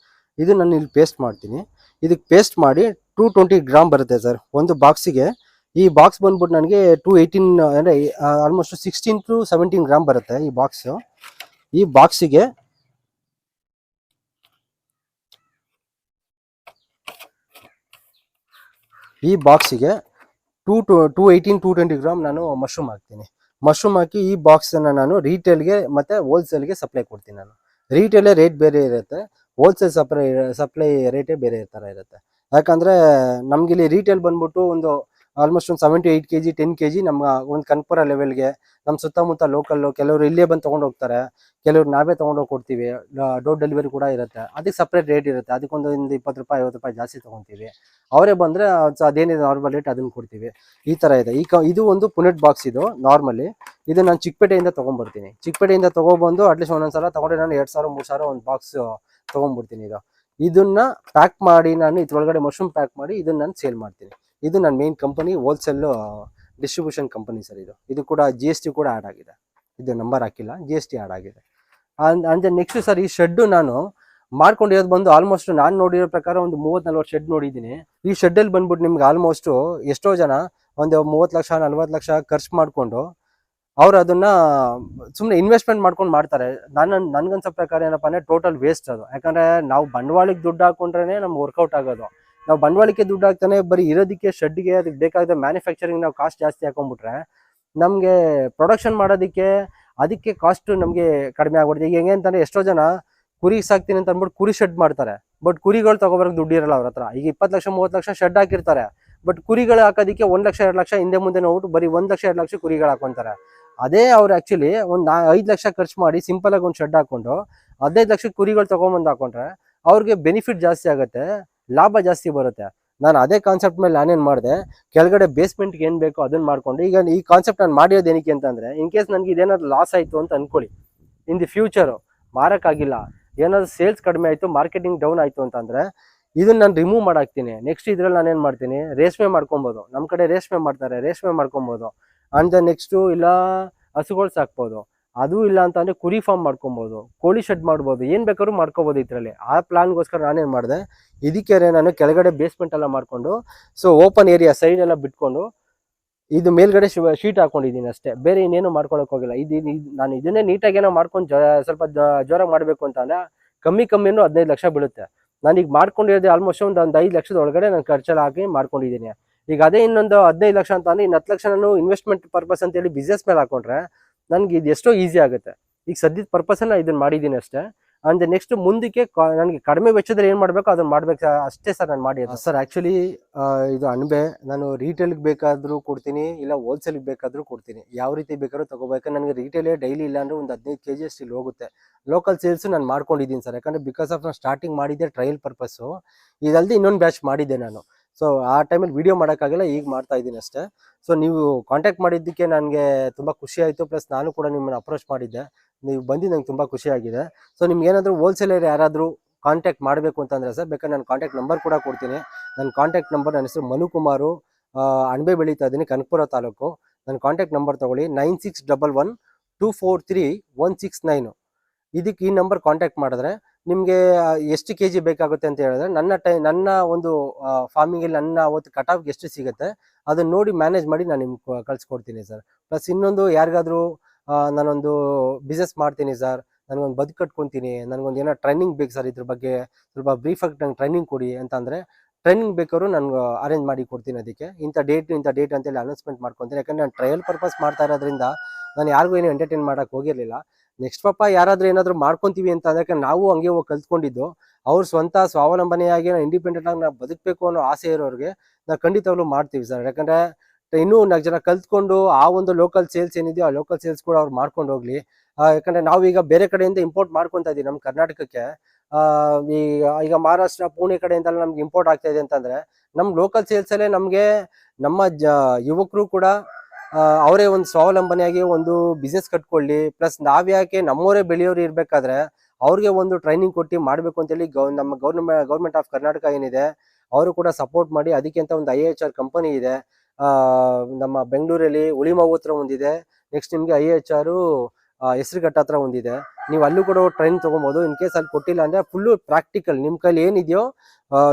ಇದು ನಾನು ಇಲ್ಲಿ ಪೇಸ್ಟ್ ಮಾಡ್ತೀನಿ. ಇದಕ್ಕೆ ಪೇಸ್ಟ್ ಮಾಡಿ ಟೂ ಟ್ವೆಂಟಿ ಗ್ರಾಮ್ ಬರುತ್ತೆ ಸರ್ ಒಂದು ಬಾಕ್ಸಿಗೆ ಈ ಬಾಕ್ಸ್ ಬಂದ್ಬಿಟ್ಟು ನನಗೆ ಟೂ ಏಯ್ಟೀನ್ ಅಂದರೆ almost sixteen to seventeen gram ಬರುತ್ತೆ ಈ ಬಾಕ್ಸು ಈ ಬಾಕ್ಸಿಗೆ ಈ ಬಾಕ್ಸಿಗೆ two to two eighteen two twenty gram ನಾನು ಮಶ್ರೂಮ್ ಹಾಕ್ತೀನಿ. ಮಶ್ರೂಮ್ ಹಾಕಿ ಈ ಬಾಕ್ಸನ್ನು ನಾನು ರೀಟೇಲ್ಗೆ ಮತ್ತು ಹೋಲ್ಸೇಲ್ಗೆ ಸಪ್ಲೈ ಕೊಡ್ತೀನಿ ನಾನು. ರೀಟೇಲೇ ರೇಟ್ ಬೇರೆ ಇರುತ್ತೆ. ಹೋಲ್ಸೇಲ್ ಸಪ್ಲೈ ಸಪ್ಲೈ ರೇಟೇ ಬೇರೆ ಥರ ಇರುತ್ತೆ. ಯಾಕಂದರೆ ನಮ್ಗಿಲ್ಲಿ ರೀಟೇಲ್ ಬಂದ್ಬಿಟ್ಟು ಒಂದು ಆಲ್ಮೋಸ್ಟ್ ಒಂದು seventy eight K G ten K G ನಮ್ಮ ಒಂದು ಕನ್ಪುರ ಲೆವೆಲ್ಗೆ ನಮ್ಮ ಸುತ್ತಮುತ್ತ ಲೋಕಲ್ಲು ಕೆಲವರು ಇಲ್ಲೇ ಬಂದು ತೊಗೊಂಡು ಹೋಗ್ತಾರೆ. ಕೆಲವರು ನಾವೇ ತೊಗೊಂಡೋಗಿ ಕೊಡ್ತೀವಿ. ಡೋರ್ ಡೆಲಿವರಿ ಕೂಡ ಇರುತ್ತೆ. ಅದಕ್ಕೆ ಸಪ್ರೇಟ್ ರೇಟ್ ಇರುತ್ತೆ. ಅದಕ್ಕೊಂದು ಒಂದು ಇಪ್ಪತ್ತು ರೂಪಾಯಿ, ಐವತ್ತು ರೂಪಾಯಿ ಜಾಸ್ತಿ ತೊಗೊತೀವಿ. ಅವರೇ ಬಂದರೆ ಅದೇನಿದೆ ನಾರ್ಮಲ್ ರೇಟ್ ಅದನ್ನು ಕೊಡ್ತೀವಿ. ಈ ಥರ ಇದೆ. ಈ ಇದು ಒಂದು ಪುನೆಟ್ ಬಾಕ್ಸ್ ಇದು ನಾರ್ಮಲಿ ಇದು ನಾನು ಚಿಕ್ಕಪೇಟೆಯಿಂದ ತೊಗೊಂಬರ್ತೀನಿ ಚಿಕ್ಕಪೇಟೆಯಿಂದ ತೊಗೊಬಂದು ಅಟ್ಲೀಸ್ಟ್ ಒಂದೊಂದು ಸಲ ತೊಗೊಂಡ್ರೆ ನಾನು ಎರಡು ಸಾವಿರ, ಮೂರು ಸಾವಿರ ಒಂದು ಬಾಕ್ಸ್ ತೊಗೊಂಡ್ಬಿಡ್ತೀನಿ ಇದು ಇದನ್ನ ಪ್ಯಾಕ್ ಮಾಡಿ ನಾನು ಇದ್ರೊಳಗಡೆ ಮಶ್ರೂಮ್ ಪ್ಯಾಕ್ ಮಾಡಿ ಇದನ್ನ ನಾನು ಸೇಲ್ ಮಾಡ್ತೀನಿ. ಇದು ನನ್ನ main company wholesale distribution company sir ಇದು. ಇದು ಕೂಡ ಜಿ ಎಸ್ ಟಿ ಕೂಡ ಆ್ಯಡ್ ಆಗಿದೆ. ಇದು ನಂಬರ್ ಹಾಕಿಲ್ಲ ಜಿ ಎಸ್ ಟಿ ಆ್ಯಡ್ ಆಗಿದೆ. ಅಂದರೆ ನೆಕ್ಸ್ಟ್ ಸರ್ ಈ ಶೆಡ್ಡು ನಾನು ಮಾಡ್ಕೊಂಡಿರೋದು ಬಂದು ಆಲ್ಮೋಸ್ಟ್ ನಾನು ನೋಡಿರೋ ಪ್ರಕಾರ ಒಂದು ಮೂವತ್ತು ನಲ್ವತ್ತು ಶೆಡ್ ನೋಡಿದ್ದೀನಿ. ಈ ಶೆಡ್ಡಲ್ಲಿ ಬಂದ್ಬಿಟ್ಟು ನಿಮ್ಗೆ ಆಲ್ಮೋಸ್ಟು ಎಷ್ಟೋ ಜನ ಒಂದು ಮೂವತ್ತು ಲಕ್ಷ, ನಲ್ವತ್ತು ಲಕ್ಷ ಖರ್ಚು ಮಾಡಿಕೊಂಡು ಅವ್ರು ಅದನ್ನ ಸುಮ್ಮನೆ ಇನ್ವೆಸ್ಟ್ಮೆಂಟ್ ಮಾಡ್ಕೊಂಡು ಮಾಡ್ತಾರೆ. ನನ್ನ, ನನ್ಗನ್ಸೋ ಪ್ರಕಾರ ಏನಪ್ಪ ಅಂದ್ರೆ ಟೋಟಲ್ ವೇಸ್ಟ್ ಅದು. ಯಾಕಂದ್ರೆ ನಾವು ಬಂಡವಾಳಕ್ಕೆ ದುಡ್ಡು ಹಾಕೊಂಡ್ರೆ ನಮ್ಗೆ ವರ್ಕೌಟ್ ಆಗೋದು. ನಾವು ಬಂಡವಾಳಕ್ಕೆ ದುಡ್ಡು ಹಾಕ್ತಾನೆ, ಬರೀ ಇರೋದಕ್ಕೆ ಶೆಡ್ಗೆ ಅದಕ್ಕೆ ಬೇಕಾದ ಮ್ಯಾನುಫ್ಯಾಕ್ಚರಿಂಗ್ ನಾವು ಕಾಸ್ಟ್ ಜಾಸ್ತಿ ಹಾಕೊಂಡ್ಬಿಟ್ರೆ ನಮಗೆ ಪ್ರೊಡಕ್ಷನ್ ಮಾಡೋದಕ್ಕೆ ಅದಕ್ಕೆ ಕಾಸ್ಟ್ ನಮಗೆ ಕಡಿಮೆ ಆಗ್ಬಿಡುತ್ತೆ ಈಗ ಹೆಂಗೆ ಅಂತಂದರೆ ಎಷ್ಟೋ ಜನ ಕುರಿ ಸಾಕ್ತೀನಿ ಅಂತ ಅಂದ್ಬಿಟ್ಟು ಕುರಿ ಶೆಡ್ ಮಾಡ್ತಾರೆ ಬಟ್ ಕುರಿಗಳು ತಗೋಬರಕ್ಕೆ ದುಡ್ಡು ಇರಲ್ಲ ಅವ್ರ ಹತ್ರ. ಈಗ ಇಪ್ಪತ್ತು ಲಕ್ಷ, ಮೂವತ್ತು ಲಕ್ಷ ಶೆಡ್ ಹಾಕಿರ್ತಾರೆ ಬಟ್ ಕುರಿಗಳು ಹಾಕೋದಕ್ಕೆ ಒಂದು ಲಕ್ಷ, ಎರಡು ಲಕ್ಷ, ಹಿಂದೆ ಮುಂದೆ ನೋಡ್ಬಿಟ್ಟು ಬರೀ ಒಂದು ಲಕ್ಷ, ಎರಡು ಲಕ್ಷ ಕುರಿಗಳು ಹಾಕೊತಾರೆ. ಅದೇ ಅವ್ರು ಆ್ಯಕ್ಚುಲಿ ಒಂದು ನಾ, ಐದು ಲಕ್ಷ ಖರ್ಚು ಮಾಡಿ ಸಿಂಪಲಾಗಿ ಒಂದು ಶೆಡ್ ಹಾಕೊಂಡು, ಹದಿನೈದು ಲಕ್ಷ ಕುರಿಗಳು ತೊಗೊಂಬಂದು ಹಾಕೊಂಡ್ರೆ, ಅವ್ರಿಗೆ ಬೆನಿಫಿಟ್ ಜಾಸ್ತಿ ಆಗುತ್ತೆ. ಲಾಭ ಜಾಸ್ತಿ ಬರುತ್ತೆ. ನಾನು ಅದೇ ಕಾನ್ಸೆಪ್ಟ್ ಮೇಲೆ ನಾನೇನು ಮಾಡಿದೆ, ಕೆಳಗಡೆ ಬೇಸ್ಮೆಂಟ್ಗೆ ಏನು ಬೇಕೋ ಅದನ್ನು ಮಾಡಿಕೊಂಡು, ಈಗ ಈ ಕಾನ್ಸೆಪ್ಟ್ ನಾನು ಮಾಡಿರೋದು ಏನಕ್ಕೆ ಅಂತಂದರೆ ಇನ್ ಕೇಸ್ ನನಗೆ ಇದೇನಾದ್ರು ಲಾಸ್ ಆಯಿತು ಅಂತ ಅಂದ್ಕೊಳ್ಳಿ ಇನ್ ದಿ ಫ್ಯೂಚರು ಮಾರೋಕ್ಕಾಗಿಲ್ಲ. ಏನಾದರೂ ಸೇಲ್ಸ್ ಕಡಿಮೆ ಆಯಿತು ಮಾರ್ಕೆಟಿಂಗ್ ಡೌನ್ ಆಯಿತು ಅಂತಂದರೆ, ಇದನ್ನ ನಾನು ರಿಮೂವ್ ಮಾಡಾಕ್ತೀನಿ. ನೆಕ್ಸ್ಟ್ ಇದರಲ್ಲಿ ನಾನು ಏನು ಮಾಡ್ತೀನಿ? ರೇಷ್ಮೆ ಮಾಡ್ಕೊಬೋದು. ನಮ್ಮ ಕಡೆ ರೇಷ್ಮೆ ಮಾಡ್ತಾರೆ, ರೇಷ್ಮೆ ಮಾಡ್ಕೊಬೋದು. ಅಂಡ್ ನೆಕ್ಸ್ಟು ಇಲ್ಲ ಹಸುಗಳು ಸಾಕ್ಬೋದು. ಅದು ಇಲ್ಲ ಅಂತಂದ್ರೆ ಕುರಿ ಫಾರ್ಮ್ ಮಾಡ್ಕೊಬೋದು, ಕೋಳಿ ಶೆಡ್ ಮಾಡ್ಬೋದು, ಏನು ಬೇಕಾದ್ರೂ ಮಾಡ್ಕೋಬಹುದು ಇದರಲ್ಲಿ. ಆ ಪ್ಲಾನ್ಗೋಸ್ಕರ ನಾನೇನು ಮಾಡಿದೆ ಇದಕ್ಕೆ ನಾನು ಕೆಳಗಡೆ ಬೇಸ್ಮೆಂಟ್ ಎಲ್ಲ ಮಾಡ್ಕೊಂಡು ಸೊ ಓಪನ್ ಏರಿಯಾ ಸೈಡ್ ಎಲ್ಲ ಬಿಟ್ಕೊಂಡು, ಇದು ಮೇಲ್ಗಡೆ ಶೀಟ್ ಹಾಕೊಂಡಿದ್ದೀನಿ ಅಷ್ಟೇ. ಬೇರೆ ಇನ್ನೇನು ಮಾಡ್ಕೊಳಕ್ ಹೋಗಿಲ್ಲ. ಇದು ನಾನು ಇದನ್ನೇ ನೀಟಾಗಿ ಏನೋ ಮಾಡ್ಕೊಂಡು ಸ್ವಲ್ಪ ಜ- ಜೋರಾಗಿ ಮಾಡಬೇಕು ಅಂತಂದ್ರೆ ಕಮ್ಮಿ ಕಮ್ಮಿನೂ ಹದಿನೈದು ಲಕ್ಷ ಬೀಳುತ್ತೆ. ನಾನು ಈಗ ಮಾಡ್ಕೊಂಡಿರೋದು ಆಲ್ಮೋಸ್ಟ್ ಒಂದು ಒಂದು ಐದು ಲಕ್ಷದ ಒಳಗಡೆ ನಾನು ಖರ್ಚೆಲ್ಲ ಹಾಕಿ ಮಾಡ್ಕೊಂಡಿದ್ದೀನಿ. ಈಗ ಅದೇ ಇನ್ನೊಂದು ಹದಿನೈದು ಲಕ್ಷ ಅಂತ ಅಂದ್ರೆ ಇನ್ನು ಹತ್ತು ಲಕ್ಷ ನಾನು ಇನ್ವೆಸ್ಟ್ಮೆಂಟ್ ಪರ್ಪಸ್ ಅಂತೇಳಿ ಬಿಸ್ನೆಸ್ ಮೇಲೆ ಹಾಕೊಂಡ್ರೆ ನನಗೆ ಇದು ಎಷ್ಟೋ ಈಸಿ ಆಗುತ್ತೆ. ಈಗ ಸದ್ಯದ ಪರ್ಪಸ್ಸನ್ನ ಇದನ್ನ ಮಾಡಿದ್ದೀನಿ ಅಷ್ಟೇ. ಅಂಡ್ ನೆಕ್ಸ್ಟ್ ಮುಂದಕ್ಕೆ ನನಗೆ ಕಡಿಮೆ ವೆಚ್ಚದಲ್ಲಿ ಏನು ಮಾಡಬೇಕು ಅದನ್ನ ಮಾಡ್ಬೇಕು ಅಷ್ಟೇ ಸರ್ ನಾನು ಮಾಡಿ ಸರ್ ಆ್ಯಕ್ಚುಲಿ ಇದು ಅಣಬೆ ನಾನು ರಿಟೇಲ್ಗೆ ಬೇಕಾದರೂ ಕೊಡ್ತೀನಿ, ಇಲ್ಲ ಹೋಲ್ಸೇಲ್ಗೆ ಬೇಕಾದರೂ ಕೊಡ್ತೀನಿ. ಯಾವ ರೀತಿ ಬೇಕಾದ್ರೂ ತಗೋಬೇಕು. ನನಗೆ ರಿಟೇಲೇ ಡೈಲಿ ಇಲ್ಲ ಅಂದ್ರೆ ಒಂದು ಹದಿನೈದು ಕೆ ಜಿ ಅಷ್ಟು ಇಲ್ಲಿ ಹೋಗುತ್ತೆ. ಲೋಕಲ್ ಸೇಲ್ಸ್ ನಾನು ಮಾಡ್ಕೊಂಡಿದ್ದೀನಿ ಸರ್. ಯಾಕಂದ್ರೆ ಬಿಕಾಸ್ ಆಫ್ ನಾನು ಸ್ಟಾರ್ಟಿಂಗ್ ಮಾಡಿದ್ದೆ ಟ್ರಯಲ್ ಪರ್ಪಸ್ಸು ಇದಲ್ಲದೆ ಇನ್ನೊಂದು ಬ್ಯಾಚ್ ಮಾಡಿದ್ದೆ ನಾನು. ಸೊ ಆ ಟೈಮಲ್ಲಿ ವಿಡಿಯೋ ಮಾಡೋಕ್ಕಾಗಲ್ಲ ಈಗ ಮಾಡ್ತಾ ಇದ್ದೀನಿ ಅಷ್ಟೇ. ಸೊ ನೀವು ಕಾಂಟ್ಯಾಕ್ಟ್ ಮಾಡಿದ್ದಕ್ಕೆ ನನಗೆ ತುಂಬ ಖುಷಿ ಆಯಿತು ಪ್ಲಸ್ ನಾನು ಕೂಡ ನಿಮ್ಮನ್ನು ಅಪ್ರೋಚ್ ಮಾಡಿದ್ದೆ. ನೀವು ಬಂದು ನಂಗೆ ತುಂಬ ಖುಷಿಯಾಗಿದೆ ಸೊ ನಿಮ್ಗೆ ಏನಾದರೂ ಹೋಲ್ಸೇಲರ್ ಯಾರಾದರೂ ಕಾಂಟ್ಯಾಕ್ಟ್ ಮಾಡಬೇಕು ಅಂತಂದರೆ ಸರ್, ಬೇಕಾದ್ರೆ ನಾನು ಕಾಂಟ್ಯಾಕ್ಟ್ ನಂಬರ್ ಕೂಡ ಕೊಡ್ತೀನಿ. ನನ್ನ ಕಾಂಟ್ಯಾಕ್ಟ್ ನಂಬರ್ ನನ್ನ ಹೆಸರು ಮನು ಕುಮಾರು ಅಣಬೆ ಬೆಳೀತಾ ಇದ್ದೀನಿ, ಕನಕಪುರ ತಾಲೂಕು. ನನ್ನ ಕಾಂಟ್ಯಾಕ್ಟ್ ನಂಬರ್ ತಗೊಳ್ಳಿ nine six double one two four three one six nine ಇದಕ್ಕೆ ಈ ನಂಬರ್ ಕಾಂಟ್ಯಾಕ್ಟ್ ಮಾಡಿದ್ರೆ ನಿಮಗೆ ಎಷ್ಟು ಕೆ ಜಿ ಬೇಕಾಗುತ್ತೆ ಅಂತ ಹೇಳಿದ್ರೆ, ನನ್ನ ಟೈ, ನನ್ನ ಒಂದು ಫಾರ್ಮಿಂಗಲ್ಲಿ ನನ್ನ ಅವತ್ತು ಕಟಾವ್ಗೆ ಎಷ್ಟು ಸಿಗುತ್ತೆ ಅದನ್ನ ನೋಡಿ ಮ್ಯಾನೇಜ್ ಮಾಡಿ ನಾನು ನಿಮ್ಗೆ ಕಳ್ಸಿಕೊಡ್ತೀನಿ ಸರ್ ಪ್ಲಸ್ ಇನ್ನೊಂದು ಯಾರಿಗಾದರೂ ನಾನೊಂದು ಬಿಸ್ನೆಸ್ ಮಾಡ್ತೀನಿ ಸರ್ ನನಗೊಂದು ಬದುಕು ಕಟ್ಕೊತೀನಿ, ನನಗೊಂದು ಏನೋ ಟ್ರೈನಿಂಗ್ ಬೇಕು ಸರ್ ಇದ್ರ ಬಗ್ಗೆ, ಸ್ವಲ್ಪ ಬ್ರೀಫಾಗಿ ನಂಗೆ ಟ್ರೈನಿಂಗ್ ಕೊಡಿ ಅಂತಂದರೆ ಟ್ರೈನಿಂಗ್ ಬೇಕಾದ್ರು ನಾನು ಅರೇಂಜ್ ಮಾಡಿ ಕೊಡ್ತೀನಿ ಅದಕ್ಕೆ. ಇಂಥ ಡೇಟ್ ಇಂಥ ಡೇಟ್ ಅಂತೇಳಿ ಅನೌನ್ಸ್ಮೆಂಟ್ ಮಾಡ್ಕೊತೀನಿ. ಯಾಕಂದ್ರೆ ನಾನು ಟ್ರಯಲ್ ಪರ್ಪಸ್ ಮಾಡ್ತಾ ಇರೋದ್ರಿಂದ ನಾನು ಯಾರಿಗೂ ಏನು ಎಂಟರ್ಟೈನ್ ಮಾಡೋಕೆ ಹೋಗಿರಲಿಲ್ಲ. ನೆಕ್ಸ್ಟ್ ಪಾಪ ಯಾರಾದ್ರೂ ಏನಾದರೂ ಮಾಡ್ಕೊಂತೀವಿ ಅಂತ ಅಂದ್ರೆ ನಾವು ಹಂಗೆ ಹೋಗಿ ಕಲ್ತ್ಕೊಂಡಿದ್ದು. ಅವ್ರ ಸ್ವಂತ ಸ್ವಾವಲಂಬನೆಯಾಗಿ ನಾವು ಇಂಡಿಪೆಂಡೆಂಟ್ ಆಗಿ ನಾವು ಬದುಕಬೇಕು ಅನ್ನೋ ಆಸೆ ಇರೋರಿಗೆ ನಾವು ಖಂಡಿತವಾಗ್ಲೂ ಮಾಡ್ತೀವಿ ಸರ್. ಯಾಕಂದ್ರೆ ಇನ್ನೂ ನಾಲ್ಕು ಜನ ಕಲ್ತ್ಕೊಂಡು ಆ ಒಂದು ಲೋಕಲ್ ಸೇಲ್ಸ್ ಏನಿದೆಯೋ ಆ ಲೋಕಲ್ ಸೇಲ್ಸ್ ಕೂಡ ಅವ್ರು ಮಾಡ್ಕೊಂಡು ಹೋಗ್ಲಿ. ಯಾಕಂದ್ರೆ ನಾವು ಈಗ ಬೇರೆ ಕಡೆಯಿಂದ ಇಂಪೋರ್ಟ್ ಮಾಡ್ಕೊಂತ ಇದೀವಿ ನಮ್ಮ ಕರ್ನಾಟಕಕ್ಕೆ. ಈಗ ಈಗ ಮಹಾರಾಷ್ಟ್ರ, ಪುಣೆ ಕಡೆಯಿಂದೆಲ್ಲ ನಮ್ಗೆ ಇಂಪೋರ್ಟ್ ಆಗ್ತಾ ಇದೆ ಅಂತಂದ್ರೆ ನಮ್ಮ ಲೋಕಲ್ ಸೇಲ್ಸ್ ಅಲ್ಲೇ ನಮಗೆ ನಮ್ಮ ಯುವಕರು ಕೂಡ ಅವರೇ ಒಂದು ಸ್ವಾವಲಂಬನೆಯಾಗಿ ಒಂದು ಬಿಸ್ನೆಸ್ ಕಟ್ಕೊಳ್ಳಿ. ಪ್ಲಸ್ ನಾವ್ಯಾಕೆ ನಮ್ಮವರೇ ಬೆಳೆಯೋರು ಇರಬೇಕಾದ್ರೆ ಅವ್ರಿಗೆ ಒಂದು ಟ್ರೈನಿಂಗ್ ಕೊಟ್ಟು ಮಾಡಬೇಕು ಅಂತೇಳಿ ಗೌ, ನಮ್ಮ ಗೌರ್ಮೆಂಟ್ ಗೌರ್ಮೆಂಟ್ ಆಫ್ ಕರ್ನಾಟಕ ಏನಿದೆ, ಅವರು ಕೂಡ ಸಪೋರ್ಟ್ ಮಾಡಿ ಅದಕ್ಕೆ ಅಂತ ಒಂದು ಐ ಎಚ್ ಆರ್ ಕಂಪನಿ ಇದೆ. ನಮ್ಮ ಬೆಂಗಳೂರಲ್ಲಿ ಉಳಿಮಾವು ಹತ್ರ ಒಂದಿದೆ. ನೆಕ್ಸ್ಟ್ ನಿಮಗೆ ಐ ಎಚ್ ಆರು ಹೆಸರುಘಟ್ಟ ಹತ್ರ ಒಂದಿದೆ. ನೀವು ಅಲ್ಲೂ ಕೂಡ ಟ್ರೈನ್ ತೊಗೊಬೋದು. ಇನ್ ಕೇಸ್ ಅಲ್ಲಿ ಕೊಟ್ಟಿಲ್ಲ ಅಂದರೆ ಫುಲ್ಲು ಪ್ರಾಕ್ಟಿಕಲ್ ನಿಮ್ಮ ಕೈಲಿ ಏನಿದೆಯೋ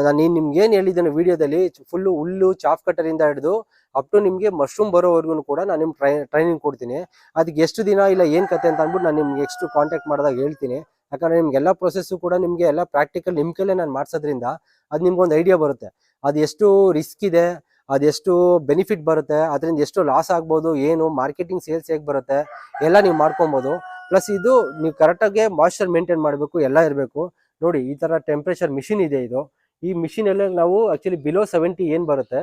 ನಾನು ನಿಮ್ಗೆ ಏನು ಹೇಳಿದ್ದೇನೆ ವಿಡಿಯೋದಲ್ಲಿ ಫುಲ್ಲು ಹುಲ್ಲು, ಚಾಫ್ ಕಟ್ಟರಿಂದ ಹಿಡಿದು ಅಪ್ ಟು ನಿಮಗೆ ಮಶ್ರೂಮ್ ಬರೋವರೆಗೂ ಕೂಡ ನಾನು ನಿಮ್ಗೆ ಟ್ರೈ ಟ್ರೈನಿಂಗ್ ಕೊಡ್ತೀನಿ. ಅದಕ್ಕೆ ಎಷ್ಟು ದಿನ ಇಲ್ಲ ಏನು ಕತೆ ಅಂತ ಅಂದ್ಬಿಟ್ಟು ನಾನು ನಿಮ್ಗೆ ಎಷ್ಟು ಕಾಂಟ್ಯಾಕ್ಟ್ ಮಾಡಿದಾಗ ಹೇಳ್ತೀನಿ. ಯಾಕಂದ್ರೆ ನಿಮ್ಗೆಲ್ಲ ಪ್ರೊಸೆಸ್ಸು ಕೂಡ ನಿಮಗೆ ಎಲ್ಲ ಪ್ರಾಕ್ಟಿಕಲ್ ನಿಮ್ಮ ನಾನು ಮಾಡಿಸೋದ್ರಿಂದ ಅದು ನಿಮ್ಗೊಂದು ಐಡಿಯಾ ಬರುತ್ತೆ. ಅದು ಎಷ್ಟು ರಿಸ್ಕ್ ಇದೆ, ಅದು ಎಷ್ಟು ಬೆನಿಫಿಟ್ ಬರುತ್ತೆ, ಅದರಿಂದ ಎಷ್ಟು ಲಾಸ್ ಆಗ್ಬೋದು, ಏನು ಮಾರ್ಕೆಟಿಂಗ್ ಸೇಲ್ಸ್ ಹೇಗೆ ಬರುತ್ತೆ, ಎಲ್ಲ ನೀವು ಮಾಡ್ಕೊಬೋದು. ಪ್ಲಸ್ ಇದು ನೀವು ಕರೆಕ್ಟಾಗಿ ಮಾಯ್ಶ್ಚರ್ ಮೇಂಟೈನ್ ಮಾಡಬೇಕು, ಎಲ್ಲ ಇರಬೇಕು. ನೋಡಿ, ಈ ಥರ ಟೆಂಪ್ರೇಚರ್ ಮಿಷಿನ್ ಇದೆ ಇದು. ಈ ಮಿಷಿನಲ್ಲೇ ನಾವು ಆ್ಯಕ್ಚುಲಿ ಬಿಲೋ ಸೆವೆಂಟಿ ಏನು ಬರುತ್ತೆ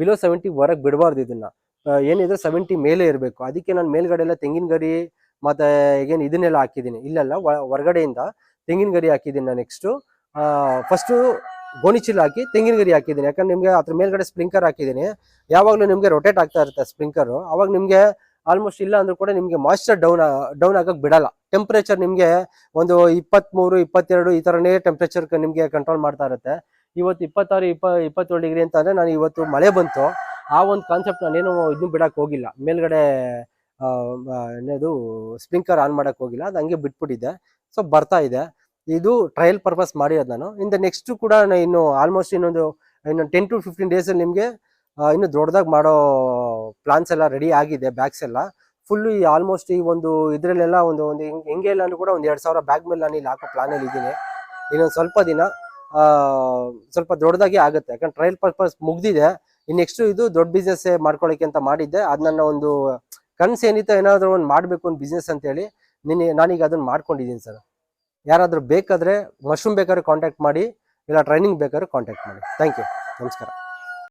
ಬಿಲೋ ಸೆವೆಂಟಿ ಹೊರಗೆ ಬಿಡಬಾರ್ದು ಇದನ್ನ. ಏನಿದ್ರೆ ಏನಿದೆ ಸೆವೆಂಟಿ ಮೇಲೆ ಇರಬೇಕು. ಅದಕ್ಕೆ ನಾನು ಮೇಲ್ಗಡೆ ಎಲ್ಲ ತೆಂಗಿನ ಗರಿ ಮತ್ತೆ ಏನು ಇದನ್ನೆಲ್ಲ ಹಾಕಿದ್ದೀನಿ. ಇಲ್ಲೆಲ್ಲ ಹೊರಗಡೆಯಿಂದ ತೆಂಗಿನ ಗರಿ ಹಾಕಿದ್ದೀನಿ ನಾನು ನೆಕ್ಸ್ಟು ಫಸ್ಟು ಗೋಣಿಚೀಲ ಹಾಕಿ ತೆಂಗಿನ ಗರಿ ಹಾಕಿದ್ದೀನಿ. ಯಾಕಂದ್ರೆ ನಿಮಗೆ ಅದ್ರ ಮೇಲ್ಗಡೆ ಸ್ಪ್ರಿಂಕರ್ ಹಾಕಿದ್ದೀನಿ. ಯಾವಾಗಲೂ ನಿಮಗೆ ರೊಟೇಟ್ ಆಗ್ತಾ ಇರುತ್ತೆ ಸ್ಪ್ರಿಂಕರು. ಅವಾಗ ನಿಮಗೆ ಆಲ್ಮೋಸ್ಟ್ ಇಲ್ಲ ಅಂದ್ರೂ ಕೂಡ ನಿಮಗೆ ಮಾಯ್ಶ್ಚರ್ ಡೌನ್ ಡೌನ್ ಆಗಕ್ಕೆ ಬಿಡಲ್ಲ. ಟೆಂಪ್ರೇಚರ್ ನಿಮಗೆ ಒಂದು ಇಪ್ಪತ್ತ್ಮೂರು ಇಪ್ಪತ್ತೆರಡು ಈ ಥರನೇ ಟೆಂಪ್ರೇಚರ್ ನಿಮಗೆ ಕಂಟ್ರೋಲ್ ಮಾಡ್ತಾ ಇರುತ್ತೆ. ಇವತ್ತು ಇಪ್ಪತ್ತಾರು, ಇಪ್ಪ, ಇಪ್ಪತ್ತೇಳು ಡಿಗ್ರಿ ಅಂತ ಅಂದರೆ ನಾನು ಇವತ್ತು ಮಳೆ ಬಂತು. ಆ ಒಂದು ಕಾನ್ಸೆಪ್ಟ್ ನಾನೇನು ಇದನ್ನು ಬಿಡಕ್ಕೆ ಹೋಗಿಲ್ಲ. ಮೇಲ್ಗಡೆ ಏನದು ಸ್ಪ್ರಿಂಕರ್ ಆನ್ ಮಾಡಕ್ಕೆ ಹೋಗಿಲ್ಲ. ಅದು ಹಂಗೆ ಬಿಟ್ಬಿಟ್ಟಿದ್ದೆ ಸೊ ಬರ್ತಾ ಇದೆ. ಇದು ಟ್ರಯಲ್ ಪರ್ಪಸ್ ಮಾಡಿರೋದು ನಾನು. ಇಂದ ನೆಕ್ಸ್ಟ್ ಕೂಡ ನಾನು ಇನ್ನು ಆಲ್ಮೋಸ್ಟ್ ಇನ್ನೊಂದು, ಇನ್ನು ಟೆನ್ ಟು ಫಿಫ್ಟೀನ್ ಡೇಸಲ್ಲಿ ನಿಮಗೆ ಇನ್ನು ದೊಡ್ಡದಾಗಿ ಮಾಡೋ ಪ್ಲಾನ್ಸ್ ಎಲ್ಲ ರೆಡಿ ಆಗಿದೆ ಬ್ಯಾಗ್ಸ್ ಎಲ್ಲ. ಫುಲ್ಲು ಈ ಆಲ್ಮೋಸ್ಟ್ ಈ ಒಂದು ಇದರಲ್ಲೆಲ್ಲ ಒಂದು ಒಂದು ಹೆಂಗ್- ಇಲ್ಲ ಕೂಡ ಒಂದು ಎರಡು ಸಾವಿರ ಬ್ಯಾಗ್ ಮೇಲೆ ನಾನು ಇಲ್ಲಿ ಹಾಕೋ ಪ್ಲಾನಲ್ಲಿ ಇದ್ದೀನಿ. ಇನ್ನೊಂದು ಸ್ವಲ್ಪ ದಿನ. ಸ್ವಲ್ಪ ದೊಡ್ಡದಾಗಿ ಆಗುತ್ತೆ. ಯಾಕಂದ್ರೆ ಟ್ರಯಲ್ ಪರ್ಪಸ್ ಮುಗ್ದಿದೆ. ಇನ್ ನೆಕ್ಸ್ಟ್ ಇದು ದೊಡ್ಡ ಬಿಸ್ನೆಸ್ ಮಾಡ್ಕೊಳ್ಳೋಕೆ ಅಂತ ಮಾಡಿದ್ದೆ. ಅದು ನನ್ನ ಒಂದು ಕನ್ಸು ಏನಿತ್ತು ಏನಾದರೂ ಒಂದು ಮಾಡಬೇಕು ಒಂದು ಬಿಸ್ನೆಸ್ ಅಂತೇಳಿ ನಿನ್ನೆ ನಾನೀಗ ಅದನ್ನ ಮಾಡ್ಕೊಂಡಿದ್ದೀನಿ ಸರ್. ಯಾರಾದರೂ ಬೇಕಾದರೆ ಮಶ್ರೂಮ್ ಬೇಕಾದ್ರೆ ಕಾಂಟ್ಯಾಕ್ಟ್ ಮಾಡಿ, ಇಲ್ಲ ಟ್ರೈನಿಂಗ್ ಬೇಕಾದ್ರೆ ಕಾಂಟ್ಯಾಕ್ಟ್ ಮಾಡಿ. ಥ್ಯಾಂಕ್ ಯು ನಮಸ್ಕಾರ.